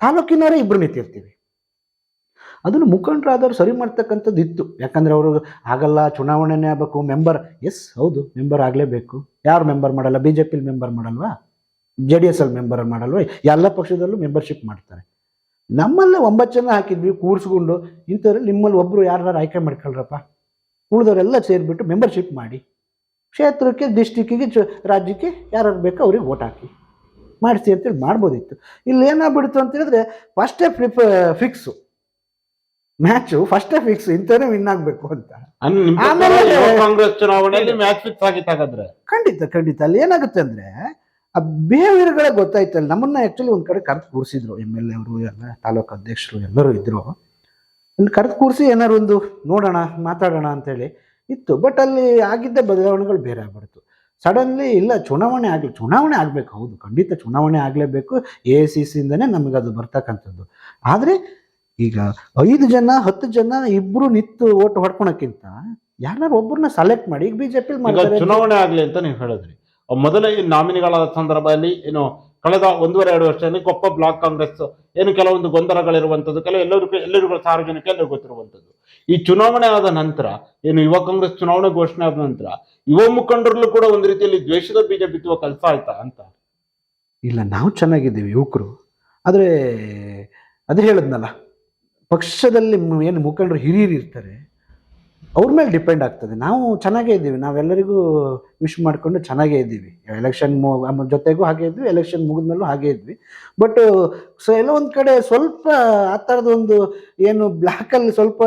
ತಾಲೂಕಿನವರೇ ಇಬ್ಬರು ನಿಂತಿರ್ತೀವಿ. ಅದನ್ನು ಮುಖಂಡರಾದವರು ಸರಿ ಮಾಡ್ತಕ್ಕಂಥದ್ದು ಇತ್ತು. ಯಾಕಂದ್ರೆ ಅವರು ಆಗಲ್ಲ, ಚುನಾವಣೆನೇ ಆಗಬೇಕು, ಮೆಂಬರ್. ಎಸ್, ಹೌದು, ಮೆಂಬರ್ ಆಗಲೇಬೇಕು. ಯಾರು ಮೆಂಬರ್ ಮಾಡಲ್ಲ? ಬಿ ಜೆ ಪಿಲಿ ಮೆಂಬರ್ ಮಾಡಲ್ವಾ? ಜೆ ಡಿ ಎಸ್ ಅಲ್ಲಿ ಮೆಂಬರ್ ಮಾಡಲ್ವಾ? ಎಲ್ಲ ಪಕ್ಷದಲ್ಲೂ ಮೆಂಬರ್ಶಿಪ್ ಮಾಡ್ತಾರೆ. ನಮ್ಮಲ್ಲೇ ಒಂಬತ್ತು ಜನ ಹಾಕಿದ್ವಿ ಕೂರಿಸ್ಕೊಂಡು. ಇಂಥವ್ರು ನಿಮ್ಮಲ್ಲಿ ಒಬ್ಬರು ಯಾರು ಆಯ್ಕೆ ಮಾಡ್ಕೊಳ್ರಪ್ಪ. ಉಳಿದವರೆಲ್ಲ ಸೇರಿಬಿಟ್ಟು ಮೆಂಬರ್ಶಿಪ್ ಮಾಡಿ. ಕ್ಷೇತ್ರಕ್ಕೆ ಡಿಸ್ಟಿಕ್ಕಿಗೆ ಚ ರಾಜ್ಯಕ್ಕೆ ಯಾರು ಬೇಕೋ ಅವ್ರಿಗೆ ಓಟ್ ಹಾಕಿ. ಮಾಡಿಸಿ ಅಂತೇಳಿ ಮಾಡ್ಬೋದಿತ್ತು. ಇಲ್ಲಿ ಏನಾಗ್ಬಿಡ್ತು ಅಂತ ಹೇಳಿದ್ರೆ ಫಸ್ಟೇ ಫ್ಲಿಪ್ ಫಿಕ್ಸು ಮ್ಯಾಚು ಫಸ್ಟೇ ಫಿಕ್ಸ್ ಇಂಥವೇ ವಿನ್ ಆಗಬೇಕು ಅಂತ. ಕಾಂಗ್ರೆಸ್ ಚುನಾವಣೆಯಲ್ಲಿ ಮ್ಯಾಚ್ ಫಿಕ್ಸ್ ಆಗಿತ್ತು ಹಾಗಾದ್ರೆ ಖಂಡಿತ ಖಂಡಿತ. ಅಲ್ಲಿ ಏನಾಗುತ್ತೆ ಅಂದ್ರೆ ಆ ಬಿಹೇವಿಯರ್ಗಳೇ ಗೊತ್ತಾಯ್ತಲ್ಲ. ನಮ್ಮನ್ನ ಆ್ಯಕ್ಚುಲಿ ಒಂದು ಕಡೆ ಕರೆದು ಕೂರಿಸಿದ್ರು ಎಂ ಎಲ್ ಎ ಅವರು ಎಲ್ಲ ತಾಲೂಕು ಅಧ್ಯಕ್ಷರು ಎಲ್ಲರೂ ಇದ್ರು. ಅಲ್ಲಿ ಕರೆದು ಕೂರಿಸಿ ಏನಾರು ಒಂದು ನೋಡೋಣ ಮಾತಾಡೋಣ ಅಂತೇಳಿ ಇತ್ತು. ಬಟ್ ಅಲ್ಲಿ ಆಗಿದ್ದ ಬದಲಾವಣೆಗಳು ಬೇರೆ ಆಗ್ಬಿಡ್ತು. ಸಡನ್ಲಿ ಇಲ್ಲ ಚುನಾವಣೆ ಆಗಲಿ ಚುನಾವಣೆ ಆಗಬೇಕು ಹೌದು ಖಂಡಿತ ಚುನಾವಣೆ ಆಗಲೇಬೇಕು ಎ ಸಿ ಸಿಯಿಂದನೇ ನಮಗೆ ಅದು ಬರ್ತಕ್ಕಂಥದ್ದು. ಆದರೆ ಈಗ ಐದು ಜನ ಹತ್ತು ಜನ ಇಬ್ರು ನಿಂತು ಓಟ್ ಹೊಡ್ಕೊಳಕ್ಕಿಂತ ಯಾರು ಒಬ್ಬರನ್ನ ಸೆಲೆಕ್ಟ್ ಮಾಡಿ ಈಗ ಜೆ ಮಾಡ್ತಾರೆ. ಚುನಾವಣೆ ಆಗ್ಲಿ ಅಂತ ನೀವು ಹೇಳಿದ್ರಿ. ಮೊದಲ ಈ ನಾಮಿನಿಗಳಾದ ಸಂದರ್ಭದಲ್ಲಿ, ಏನು ಕಳೆದ ಒಂದೂವರೆ, ಎರಡು ವರ್ಷದಲ್ಲಿ ಕೊಪ್ಪ ಬ್ಲಾಕ್ ಕಾಂಗ್ರೆಸ್ ಏನು ಕೆಲವೊಂದು ಗೊಂದಲಗಳಿರುವಂಥದ್ದು, ಕೆಲವು ಎಲ್ಲರಿಗೂ ಎಲ್ಲರಿಗೂ ಸಾರ್ವಜನಿಕ, ಎಲ್ಲರಿಗೂ ಗೊತ್ತಿರುವಂಥದ್ದು. ಈ ಚುನಾವಣೆ ಆದ ನಂತರ, ಏನು ಯುವ ಕಾಂಗ್ರೆಸ್ ಚುನಾವಣೆ ಘೋಷಣೆ ಆದ ನಂತರ, ಯುವ ಮುಖಂಡರಲ್ಲೂ ಕೂಡ ಒಂದು ರೀತಿಯಲ್ಲಿ ದ್ವೇಷದ ಬೀಜ ಬಿತ್ತುವ ಕೆಲಸ ಆಯ್ತಾ ಅಂತ? ಇಲ್ಲ, ನಾವು ಚೆನ್ನಾಗಿದ್ದೀವಿ, ಯುವಕರು. ಆದರೆ, ಅದೇ ಹೇಳದ್ನಲ್ಲ, ಪಕ್ಷದಲ್ಲಿ ಏನು ಮುಖಂಡರು ಹಿರಿಯರು ಇರ್ತಾರೆ ಅವ್ರ ಮೇಲೆ ಡಿಪೆಂಡ್ ಆಗ್ತದೆ. ನಾವು ಚೆನ್ನಾಗೇ ಇದ್ದೀವಿ. ನಾವೆಲ್ಲರಿಗೂ ವಿಶ್ ಮಾಡಿಕೊಂಡು ಚೆನ್ನಾಗೇ ಇದ್ದೀವಿ. ಎಲೆಕ್ಷನ್ ಜೊತೆಗೂ ಹಾಗೆ ಇದ್ವಿ. ಎಲೆಕ್ಷನ್ ಮುಗಿದ್ಮೇಲೂ ಹಾಗೆ ಇದ್ವಿ. ಬಟ್ ಸೊ ಎಲ್ಲ ಒಂದು ಕಡೆ ಸ್ವಲ್ಪ ಆ ಥರದೊಂದು ಏನು ಬ್ಲ್ಯಾಕಲ್ಲಿ ಸ್ವಲ್ಪ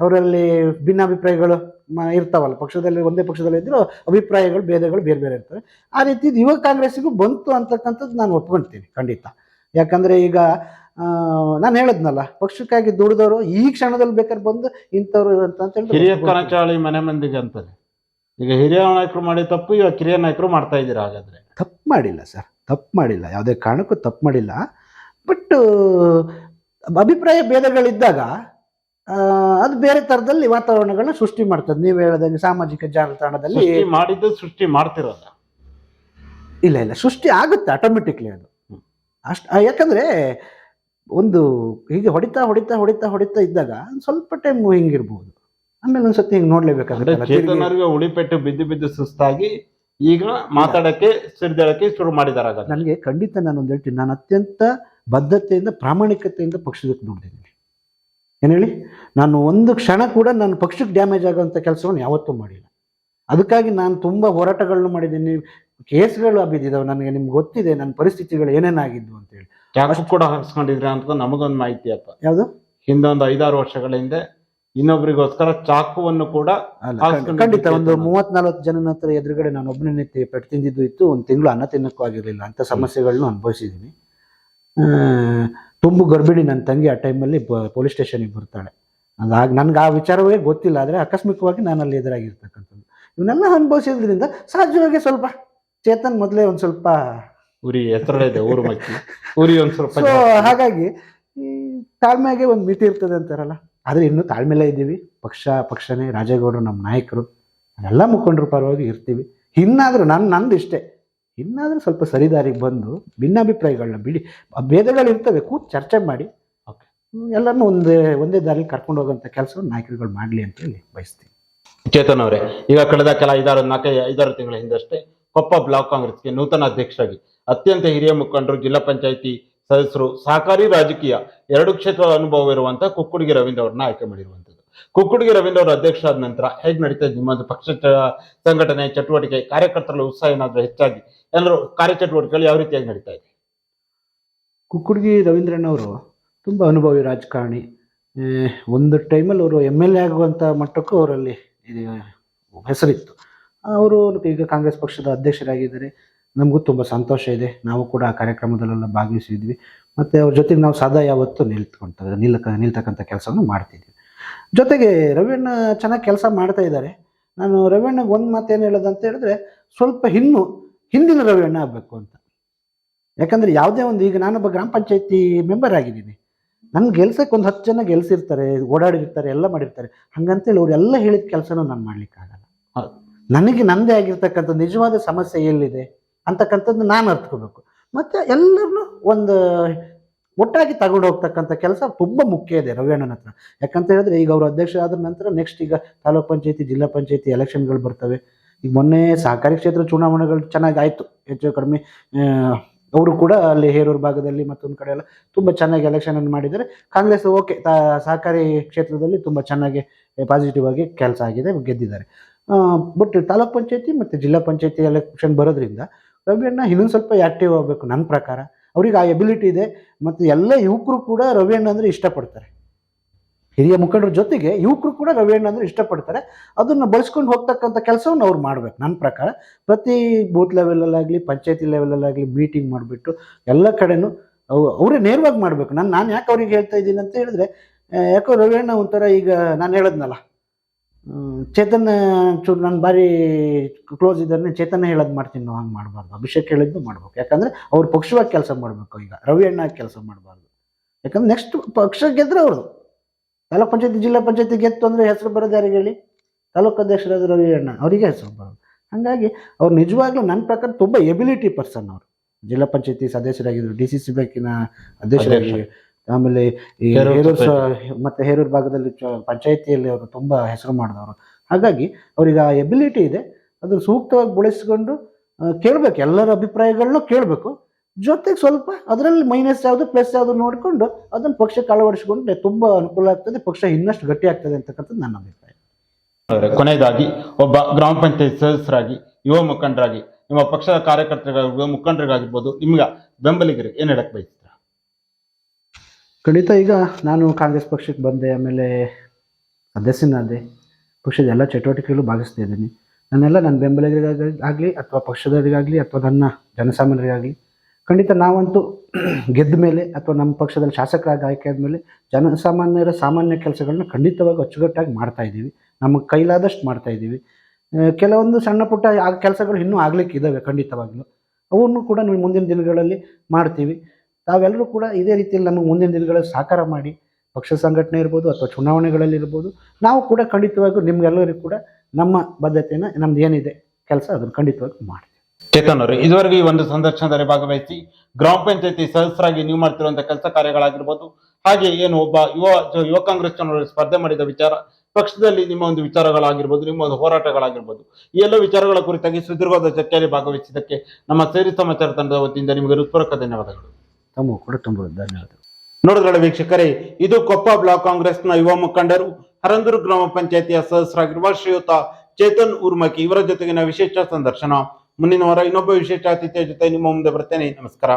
ಅವರಲ್ಲಿ ಭಿನ್ನಾಭಿಪ್ರಾಯಗಳು ಮ- ಇರ್ತಾವಲ್ಲ. ಪಕ್ಷದಲ್ಲಿ, ಒಂದೇ ಪಕ್ಷದಲ್ಲಿ ಇದ್ದರೂ ಅಭಿಪ್ರಾಯಗಳು, ಭೇದಗಳು ಬೇರೆ ಬೇರೆ ಇರ್ತವೆ. ಆ ರೀತಿ ಯುವ ಕಾಂಗ್ರೆಸ್ಸಿಗೂ ಬಂತು ಅಂತಕ್ಕಂಥದ್ದು ನಾನು ಒಪ್ಕೊಳ್ತೀನಿ ಖಂಡಿತ. ಯಾಕಂದರೆ ಈಗ ನಾನು ಹೇಳದ್ನಲ್ಲ ಪಕ್ಷಕ್ಕಾಗಿ ದುಡಿದವರು ಈ ಕ್ಷಣದಲ್ಲಿ ಬೇಕಾದ್ರೆ ಬಂದು ಇಂಥವ್ರು ಅಂತ ಹೇಳಿ ಹಿರಿಯ ಕನಚಾಳಿ ಮನೆ ಮಂದಿಗೆ ಅಂತಾರೆ ಈಗ ಹಿರಿಯ ನಾಯಕರು ಮಾಡಿ ತಪ್ಪು ಇವಾಗ ಕಿರಿಯ ನಾಯಕರು ಮಾಡ್ತಾ ಇದ್ದೀರಾ ಹಾಗಾದ್ರೆ? ತಪ್ಪು ಮಾಡಿಲ್ಲ ಸರ್ ತಪ್ಪು ಮಾಡಿಲ್ಲ. ಯಾವುದೇ ಕಾರಣಕ್ಕೂ ತಪ್ಪು ಮಾಡಿಲ್ಲ. ಬಟ್ ಅಭಿಪ್ರಾಯ ಭೇದಗಳಿದ್ದಾಗ ಅದು ಬೇರೆ ತರದಲ್ಲಿ ವಾತಾವರಣಗಳನ್ನ ಸೃಷ್ಟಿ ಮಾಡ್ತದೆ. ನೀವು ಹೇಳ್ದಂಗೆ ಸಾಮಾಜಿಕ ಜಾಲತಾಣದಲ್ಲಿ ಮಾಡಿದ್ದು ಸೃಷ್ಟಿ ಮಾಡ್ತಿರೋದ? ಇಲ್ಲ ಇಲ್ಲ ಸೃಷ್ಟಿ ಆಗುತ್ತೆ ಆಟೋಮೆಟಿಕ್ಲಿ ಅದು. ಅಷ್ಟು ಯಾಕಂದ್ರೆ ಒಂದು ಹೀಗೆ ಹೊಡಿತಾ ಹೊಡಿತಾ ಹೊಡಿತಾ ಹೊಡಿತಾ ಇದ್ದಾಗ ಸ್ವಲ್ಪ ಟೈಮ್ ಹಿಂಗಿರ್ಬೋದು. ಆಮೇಲೆ ಒಂದ್ಸತಿ ಹಿಂಗೆ ನೋಡ್ಲೇಬೇಕಾದ್ರೆ ಚೇತನರಿಗೆ ಉಳಿಪೆಟ್ಟು ಬಿದ್ದು ಬಿದ್ದು ಸುಸ್ತಾಗಿ ಈಗ ಮಾತಾಡಕ್ಕೆ ಸಿಡ್ದೇಳಕ್ಕೆ ಶುರು ಮಾಡಿದಾರೆ ನನಗೆ ಖಂಡಿತ ನಾನು ಒಂದು ಹೇಳ್ತೀನಿ ನಾನು ಅತ್ಯಂತ ಬದ್ಧತೆಯಿಂದ ಪ್ರಾಮಾಣಿಕತೆಯಿಂದ ಪಕ್ಷದಕ್ಕೆ ನೋಡಿದ್ದೀನಿ ಏನು ಹೇಳಿ? ನಾನು ಒಂದು ಕ್ಷಣ ಕೂಡ ನಾನು ಪಕ್ಷಕ್ಕೆ ಡ್ಯಾಮೇಜ್ ಆಗೋಂಥ ಕೆಲಸವನ್ನು ಯಾವತ್ತೂ ಮಾಡಿಲ್ಲ. ಅದಕ್ಕಾಗಿ ನಾನು ತುಂಬ ಹೋರಾಟಗಳನ್ನು ಮಾಡಿದ್ದೀನಿ. ಕೇಸ್ಗಳು ಬಿದ್ದಿದ್ದಾವೆ ನನಗೆ ನಿಮ್ಗೆ ಗೊತ್ತಿದೆ ನನ್ನ ಪರಿಸ್ಥಿತಿಗಳು ಏನೇನಾಗಿದ್ವು ಅಂತೇಳಿ ಚಾಕು ಕೂಡ ಹಾಕ್ಸ್ಕೊಂಡಿದ್ರೆ ಅಂತ ನಮಗೊಂದು ಮಾಹಿತಿ ಅಪ್ಪ. ಯಾವುದು? ಹಿಂದೊಂದು ಐದಾರು ವರ್ಷಗಳ ಹಿಂದೆ ಇನ್ನೊಬ್ರಿಗೋಸ್ಕರ ಚಾಕುವನ್ನು ಕೂಡ ಖಂಡಿತ ಒಂದು ಮೂವತ್ನಾಲ್ಕು ಮೂವತ್ ನಲ್ವತ್ತು ಜನನ ಹತ್ರ ಎದುರುಗಡೆ ನಾನು ಒಬ್ಬನೇ ಪೆಟ್ಟು ತಿಂದಿದ್ದು ಇತ್ತು ಒಂದು ತಿಂಗಳು ಅನ್ನ ತಿನ್ನಕ್ಕೂ ಆಗಿರಲಿಲ್ಲ ಅಂತ ಸಮಸ್ಯೆಗಳನ್ನ ಅನುಭವಿಸಿದ್ದೀನಿ. ತುಂಬು ಗರ್ಭಿಣಿ ನನ್ನ ತಂಗಿ ಆ ಟೈಮಲ್ಲಿ ಪೊಲೀಸ್ ಸ್ಟೇಷನಿಗೆ ಬರ್ತಾಳೆ. ಅದಾಗ ನನ್ಗೆ ಆ ವಿಚಾರವೇ ಗೊತ್ತಿಲ್ಲ ಆದರೆ ಆಕಸ್ಮಿಕವಾಗಿ ನಾನು ಅಲ್ಲಿ ಎದುರಾಗಿರ್ತಕ್ಕಂಥದ್ದು. ಇವನ್ನೆಲ್ಲ ಅನುಭವಿಸಿದ್ರಿಂದ ಸಹಜವಾಗಿ ಸ್ವಲ್ಪ ಚೇತನ್ ಮೊದಲೇ ಒಂದು ಸ್ವಲ್ಪ ಉರಿ ಹೆಸರೇ ಊರು ಮಕ್ಕಿ. ಉರಿ ಒಂದು ಸ್ವಲ್ಪ ಸೊ ಹಾಗಾಗಿ ಈ ತಾಳ್ಮೆಗೆ ಒಂದು ಮಿತಿ ಇರ್ತದೆ ಅಂತಾರಲ್ಲ? ಆದರೆ ಇನ್ನೂ ತಾಳ್ಮೆಲ್ಲ ಇದ್ದೀವಿ. ಪಕ್ಷ ಪಕ್ಷನೇ ರಾಜೇಗೌಡರು ನಮ್ಮ ನಾಯಕರು ಎಲ್ಲ ಮುಖಂಡರು ಪರವಾಗಿ ಇರ್ತೀವಿ. ಇನ್ನಾದರೂ ನನ್ನ ನಂದು ಇಷ್ಟೇ. ಇನ್ನಾದರೂ ಸ್ವಲ್ಪ ಸರಿದಾರಿಗೆ ಬಂದು ಭಿನ್ನಾಭಿಪ್ರಾಯಗಳನ್ನ ಬಿಡಿ. ಭೇದಗಳು ಇರ್ತವೆ ಕೂತ್ ಚರ್ಚೆ ಮಾಡಿ. ಓಕೆ ಎಲ್ಲರನ್ನೂ ಒಂದೇ ಒಂದೇ ದಾರಿಲಿ ಕರ್ಕೊಂಡು ಹೋಗೋಂಥ ಕೆಲಸವನ್ನು ನಾಯಕರುಗಳು ಮಾಡಲಿ ಅಂತ ಹೇಳಿ ಬಯಸ್ತೀನಿ. ಚೇತನ್ ಅವರೇ ಈಗ ಕಳೆದ ಕೆಲ ಐದಾರು ನಾಲ್ಕೈ ಐದಾರು ತಿಂಗಳ ಹಿಂದಷ್ಟೇ ಕೊಪ್ಪ ಬ್ಲಾಕ್ ಕಾಂಗ್ರೆಸ್ಗೆ ನೂತನ ಅಧ್ಯಕ್ಷರಾಗಿ ಅತ್ಯಂತ ಹಿರಿಯ ಮುಖಂಡರು, ಜಿಲ್ಲಾ ಪಂಚಾಯಿತಿ ಸದಸ್ಯರು, ಸಹಕಾರಿ ರಾಜಕೀಯ ಎರಡು ಕ್ಷೇತ್ರ ಅನುಭವ ಇರುವಂತಹ ಕುಕ್ಕುಡಿಗೆ ರವೀಂದ್ರ ಅವರನ್ನ ಆಯ್ಕೆ ಮಾಡಿರುವಂತದ್ದು. ಕುಕ್ಕುಡಿಗೆ ರವೀಂದ್ರ ಅವರು ಆದ ನಂತರ ಹೇಗೆ ನಡೀತಾ ಇದೆ? ನಿಮ್ಮದು ಪಕ್ಷ ಸಂಘಟನೆ, ಚಟುವಟಿಕೆ, ಕಾರ್ಯಕರ್ತರಲ್ಲಿ ಉತ್ಸಾಹ ಏನಾದ್ರೂ ಹೆಚ್ಚಾಗಿ ಎಲ್ಲರೂ ಕಾರ್ಯಚಟುವಟಿಕೆಗಳು ಯಾವ ರೀತಿಯಾಗಿ ನಡೀತಾ ಇದೆ? ಕುಕ್ಕುಡಿಗೆ ರವೀಂದ್ರಣ್ಣ ಅವರು ತುಂಬ ಅನುಭವಿ ರಾಜಕಾರಣಿ. ಒಂದು ಟೈಮಲ್ಲಿ ಅವರು ಎಂ ಎಲ್ ಎ ಆಗುವಂಥ ಮಟ್ಟಕ್ಕೂ ಅವರಲ್ಲಿ ಹೆಸರಿತ್ತು. ಅವರು ಈಗ ಕಾಂಗ್ರೆಸ್ ಪಕ್ಷದ ಅಧ್ಯಕ್ಷರಾಗಿದ್ದಾರೆ. ನಮಗೂ ತುಂಬ ಸಂತೋಷ ಇದೆ. ನಾವು ಕೂಡ ಆ ಕಾರ್ಯಕ್ರಮದಲ್ಲೆಲ್ಲ ಭಾಗವಹಿಸಿದ್ವಿ. ಮತ್ತು ಅವ್ರ ಜೊತೆಗೆ ನಾವು ಸದಾ ಯಾವತ್ತು ನಿಲ್ತ್ಕೊಂತ ನಿಲ್ಕ ನಿಲ್ತಕ್ಕಂಥ ಕೆಲಸವನ್ನು ಮಾಡ್ತಿದ್ವಿ. ಜೊತೆಗೆ ರವಿಯಣ್ಣ ಚೆನ್ನಾಗಿ ಕೆಲಸ ಮಾಡ್ತಾ ಇದ್ದಾರೆ. ನಾನು ರವಿಯಣ್ಣಗೆ ಒಂದು ಮಾತೇನು ಹೇಳೋದು ಅಂತ ಹೇಳಿದ್ರೆ ಸ್ವಲ್ಪ ಇನ್ನೂ ಹಿಂದಿನ ರವಿಯಣ್ಣ ಆಗಬೇಕು ಅಂತ. ಯಾಕಂದರೆ ಯಾವುದೇ ಒಂದು ಈಗ ನಾನೊಬ್ಬ ಗ್ರಾಮ ಪಂಚಾಯತಿ ಮೆಂಬರ್ ಆಗಿದ್ದೀನಿ. ನನ್ನ ಗೆಲ್ಸಕ್ಕೆ ಒಂದು ಹತ್ತು ಜನ ಗೆಲ್ಸಿರ್ತಾರೆ ಓಡಾಡಿರ್ತಾರೆ ಎಲ್ಲ ಮಾಡಿರ್ತಾರೆ. ಹಂಗಂತೇಳಿ ಅವರೆಲ್ಲ ಹೇಳಿದ ಕೆಲಸನೂ ನಾನು ಮಾಡಲಿಕ್ಕಾಗಲ್ಲ. ಹೌದು. ನನಗೆ ನನ್ನದೇ ಆಗಿರ್ತಕ್ಕಂಥ ನಿಜವಾದ ಸಮಸ್ಯೆ ಎಲ್ಲಿದೆ ಅಂತಕ್ಕಂಥದ್ದು ನಾನು ಅರ್ಥಕೋಬೇಕು. ಮತ್ತೆ ಎಲ್ಲರನ್ನೂ ಒಂದು ಒಟ್ಟಾಗಿ ತಗೊಂಡು ಹೋಗ್ತಕ್ಕಂಥ ಕೆಲಸ ತುಂಬ ಮುಖ್ಯ ಇದೆ ರವಿಯಣ್ಣನ ಹತ್ರ. ಯಾಕಂತ ಹೇಳಿದ್ರೆ ಈಗ ಅವರು ಅಧ್ಯಕ್ಷ ಆದ ನಂತರ ನೆಕ್ಸ್ಟ್ ಈಗ ತಾಲೂಕ್ ಪಂಚಾಯತಿ, ಜಿಲ್ಲಾ ಪಂಚಾಯತಿ ಎಲೆಕ್ಷನ್ಗಳು ಬರ್ತವೆ. ಈಗ ಮೊನ್ನೆ ಸಹಕಾರಿ ಕ್ಷೇತ್ರ ಚುನಾವಣೆಗಳು ಚೆನ್ನಾಗಿ ಆಯಿತು. ಹೆಚ್ಚು ಕಡಿಮೆ ಅವರು ಕೂಡ ಅಲ್ಲಿ ಹೇರೂರು ಭಾಗದಲ್ಲಿ ಮತ್ತೊಂದು ಕಡೆ ಎಲ್ಲ ತುಂಬ ಚೆನ್ನಾಗಿ ಎಲೆಕ್ಷನ್ ಅನ್ನು ಮಾಡಿದ್ದಾರೆ. ಕಾಂಗ್ರೆಸ್ ಓಕೆ ಸಹಕಾರಿ ಕ್ಷೇತ್ರದಲ್ಲಿ ತುಂಬ ಚೆನ್ನಾಗಿ ಪಾಸಿಟಿವ್ ಆಗಿ ಕೆಲಸ ಆಗಿದೆ, ಗೆದ್ದಿದ್ದಾರೆ. ಬಟ್ ತಾಲೂಕ್ ಪಂಚಾಯತಿ ಮತ್ತು ಜಿಲ್ಲಾ ಪಂಚಾಯತಿ ಎಲೆಕ್ಷನ್ ಬರೋದ್ರಿಂದ ರವಿಯಣ್ಣ ಇನ್ನೊಂದು ಸ್ವಲ್ಪ ಆ್ಯಕ್ಟಿವ್ ಆಗಬೇಕು ನನ್ನ ಪ್ರಕಾರ. ಅವ್ರಿಗೆ ಆ ಎಬಿಲಿಟಿ ಇದೆ. ಮತ್ತು ಎಲ್ಲ ಯುವಕರು ಕೂಡ ರವಿಯಣ್ಣ ಅಂದರೆ ಇಷ್ಟಪಡ್ತಾರೆ. ಹಿರಿಯ ಮುಖಂಡರ ಜೊತೆಗೆ ಯುವಕರು ಕೂಡ ರವಿಯಣ್ಣ ಅಂದರೆ ಇಷ್ಟಪಡ್ತಾರೆ. ಅದನ್ನು ಬಳಸ್ಕೊಂಡು ಹೋಗ್ತಕ್ಕಂಥ ಕೆಲಸವನ್ನು ಅವ್ರು ಮಾಡಬೇಕು ನನ್ನ ಪ್ರಕಾರ. ಪ್ರತಿ ಬೂತ್ ಲೆವೆಲಲ್ಲಾಗಲಿ ಪಂಚಾಯತಿ ಲೆವೆಲಲ್ಲಾಗಲಿ ಮೀಟಿಂಗ್ ಮಾಡಿಬಿಟ್ಟು ಎಲ್ಲ ಕಡೆನೂ ಅವು, ಅವರೇ ನೇರವಾಗಿ ಮಾಡಬೇಕು. ನಾನು ನಾನು ಯಾಕೆ ಅವ್ರಿಗೆ ಹೇಳ್ತಾ ಇದ್ದೀನಿ ಅಂತ ಹೇಳಿದ್ರೆ ಯಾಕೋ ರವಿಯಣ್ಣ ಒಂಥರ ಈಗ ನಾನು ಹೇಳದ್ನಲ್ಲ ಚೇತನ್ ಚೂರು ನಾನು ಭಾರಿ ಕ್ಲೋಸ್ ಇದ್ದಾರೆ ಚೇತನ ಹೇಳೋದು ಮಾಡ್ತೀನಿ ನಾವು ಹಂಗೆ ಮಾಡಬಾರ್ದು. ಅಭಿಷೇಕ್ ಹೇಳಿದ್ದು ಮಾಡ್ಬೇಕು. ಯಾಕಂದರೆ ಅವ್ರು ಪಕ್ಷವಾಗಿ ಕೆಲಸ ಮಾಡಬೇಕು ಈಗ. ರವಿ ಅಣ್ಣ ಕೆಲಸ ಮಾಡಬಾರ್ದು. ಯಾಕಂದ್ರೆ ನೆಕ್ಸ್ಟ್ ಪಕ್ಷ ಗೆದ್ರೆ ಅವ್ರದ್ದು ತಾಲೂಕ್ ಪಂಚಾಯತಿ, ಜಿಲ್ಲಾ ಪಂಚಾಯತಿ ಗೆತ್ತು ಅಂದರೆ ಹೆಸರು ಬರೋದು ಯಾರಿಗೆ ಹೇಳಿ? ತಾಲೂಕು ಅಧ್ಯಕ್ಷರಾದ ರವಿಯಣ್ಣ ಅವರಿಗೆ ಹೆಸರು ಬರೋದು. ಹಾಗಾಗಿ ಅವ್ರು ನಿಜವಾಗ್ಲೂ ನನ್ನ ಪ್ರಕಾರ ತುಂಬ ಎಬಿಲಿಟಿ ಪರ್ಸನ್ ಅವರು. ಜಿಲ್ಲಾ ಪಂಚಾಯತಿ ಸದಸ್ಯರಾಗಿದ್ದರು ಡಿ ಸಿ ಸಿ ಬ್ಯಾಂಕಿನ ಅಧ್ಯಕ್ಷರಾಗಿ ಆಮೇಲೆ ಈ ಹೇರೂರು ಸ- ಮತ್ತೆ ಹೇರೂರು ಭಾಗದಲ್ಲಿ ಚ- ಪಂಚಾಯತಿಯಲ್ಲಿ ಅವರು ತುಂಬಾ ಹೆಸರು ಮಾಡಿದವರು. ಹಾಗಾಗಿ ಅವ್ರಿಗೆ ಆ ಎಬಿಲಿಟಿ ಇದೆ. ಅದು ಸೂಕ್ತವಾಗಿ ಬಳಸಿಕೊಂಡು ಕೇಳ್ಬೇಕು. ಎಲ್ಲರ ಅಭಿಪ್ರಾಯಗಳನ್ನ ಕೇಳಬೇಕು. ಜೊತೆಗೆ ಸ್ವಲ್ಪ ಅದರಲ್ಲಿ ಮೈನಸ್ ಯಾವುದು ಪ್ಲಸ್ ಯಾವುದು ನೋಡಿಕೊಂಡು ಅದನ್ನ ಪಕ್ಷಕ್ಕೆ ಅಳವಡಿಸಿಕೊಂಡ್ರೆ ತುಂಬಾ ಅನುಕೂಲ ಆಗ್ತದೆ. ಪಕ್ಷ ಇನ್ನಷ್ಟು ಗಟ್ಟಿ ಆಗ್ತದೆ ಅಂತಕ್ಕಂಥದ್ದು ನನ್ನ ಅಭಿಪ್ರಾಯ. ಅವರೇ, ಕೊನೆಯದಾಗಿ ಒಬ್ಬ ಗ್ರಾಮ ಪಂಚಾಯತ್ ಸದಸ್ಯರಾಗಿ ಯುವ ಮುಖಂಡರಾಗಿ ನಿಮ್ಮ ಪಕ್ಷದ ಕಾರ್ಯಕರ್ತರಿಗಾಗಿರ್ಬೋದು ಮುಖಂಡರಿಗಾಗಿರ್ಬೋದು ನಿಮ್ಗ ಬೆಂಬಲಿಗರಿಗೆ ಏನ್ ಹೇಳಕ್ ಬಯಸ್ತೀರಾ? ಖಂಡಿತ ಈಗ ನಾನು ಕಾಂಗ್ರೆಸ್ ಪಕ್ಷಕ್ಕೆ ಬಂದೆ, ಆಮೇಲೆ ಸದಸ್ಯನಾದೆ, ಪಕ್ಷದ ಎಲ್ಲ ಚಟುವಟಿಕೆಗಳು ಭಾಗಿಸ್ತಾ ಇದ್ದೀನಿ. ನನ್ನೆಲ್ಲ ನನ್ನ ಬೆಂಬಲಿಗರಿಗಾಗಲಿ ಅಥವಾ ಪಕ್ಷದವರಿಗಾಗಲಿ ಅಥವಾ ನನ್ನ ಜನಸಾಮಾನ್ಯರಿಗಾಗಲಿ, ಖಂಡಿತ ನಾವಂತೂ ಗೆದ್ದ ಮೇಲೆ ಅಥವಾ ನಮ್ಮ ಪಕ್ಷದಲ್ಲಿ ಶಾಸಕರಾಗಿ ಆಯ್ಕೆ ಆದಮೇಲೆ ಜನಸಾಮಾನ್ಯರ ಸಾಮಾನ್ಯ ಕೆಲಸಗಳನ್ನ ಖಂಡಿತವಾಗಿ ಅಚ್ಚುಕಟ್ಟಾಗಿ ಮಾಡ್ತಾ ಇದ್ದೀವಿ. ನಮಗೆ ಕೈಲಾದಷ್ಟು ಮಾಡ್ತಾ ಇದ್ದೀವಿ. ಕೆಲವೊಂದು ಸಣ್ಣ ಪುಟ್ಟ ಆ ಕೆಲಸಗಳು ಇನ್ನೂ ಆಗಲಿಕ್ಕೆ ಇದ್ದಾವೆ ಖಂಡಿತವಾಗ್ಲೂ. ಅವನ್ನು ಕೂಡ ನಾವು ಮುಂದಿನ ದಿನಗಳಲ್ಲಿ ಮಾಡ್ತೀವಿ. ತಾವೆಲ್ಲರೂ ಕೂಡ ಇದೇ ರೀತಿಯಲ್ಲಿ ನಮಗೆ ಮುಂದಿನ ದಿನಗಳಲ್ಲಿ ಸಹಕಾರ ಮಾಡಿ, ಪಕ್ಷ ಸಂಘಟನೆ ಇರ್ಬೋದು ಅಥವಾ ಚುನಾವಣೆಗಳಲ್ಲಿ ಇರ್ಬೋದು, ನಾವು ಕೂಡ ಖಂಡಿತವಾಗಿಯೂ ನಿಮ್ಗೆಲ್ಲರಿಗೂ ಕೂಡ ನಮ್ಮ ಬದ್ಧತೆಯನ್ನು ನಮ್ದು ಏನಿದೆ ಕೆಲಸ ಅದನ್ನು ಖಂಡಿತವಾಗಿ ಮಾಡಿ. ಚೇತನ್ ಅವರು, ಇದುವರೆಗೂ ಈ ಒಂದು ಸಂದರ್ಶನದಲ್ಲಿ ಭಾಗವಹಿಸಿ ಗ್ರಾಮ ಪಂಚಾಯತಿ ಸದಸ್ಯರಾಗಿ ನೀವು ಮಾಡ್ತಿರುವಂತಹ ಕೆಲಸ ಕಾರ್ಯಗಳಾಗಿರ್ಬೋದು, ಹಾಗೆ ಏನು ಒಬ್ಬ ಯುವ ಯುವ ಕಾಂಗ್ರೆಸ್ ಸ್ಪರ್ಧೆ ಮಾಡಿದ ವಿಚಾರ, ಪಕ್ಷದಲ್ಲಿ ನಿಮ್ಮ ಒಂದು ವಿಚಾರಗಳಾಗಿರ್ಬೋದು, ನಿಮ್ಮ ಒಂದು ಹೋರಾಟಗಳಾಗಿರ್ಬೋದು, ಈ ಎಲ್ಲ ವಿಚಾರಗಳ ಕುರಿತಾಗಿ ಸುದೀರ್ಘವಾದ ಚರ್ಚೆಯಲ್ಲಿ ಭಾಗವಹಿಸಿದ್ದಕ್ಕೆ ನಮ್ಮ ಸೇರಿ ಸಮಾಚಾರ ತಂಡದ ವತಿಯಿಂದ ನಿಮಗೆ ಹೃತ್ಪೂರ್ವಕ ಧನ್ಯವಾದಗಳು. ತಮಗೂ ಕೂಡ ತುಂಬ ಧನ್ಯವಾದಗಳು. ನೋಡಿದ್ರಲ್ಲ ವೀಕ್ಷಕರೇ, ಇದು ಕೊಪ್ಪ ಬ್ಲಾಕ್ ಕಾಂಗ್ರೆಸ್ನ ಯುವ ಮುಖಂಡರು, ಹರಂದೂರು ಗ್ರಾಮ ಪಂಚಾಯತಿಯ ಸದಸ್ಯರಾಗಿರುವ ಶ್ರೀಯುತ ಚೇತನ್ ಊರ್ಮಕಿ ಇವರ ಜೊತೆಗಿನ ವಿಶೇಷ ಸಂದರ್ಶನ. ಮುಂದಿನ ವಾರ ಇನ್ನೊಬ್ಬ ವಿಶೇಷ ಅತಿಥಿಯ ಜೊತೆ ನಿಮ್ಮ ಮುಂದೆ ಬರ್ತೇನೆ. ನಮಸ್ಕಾರ.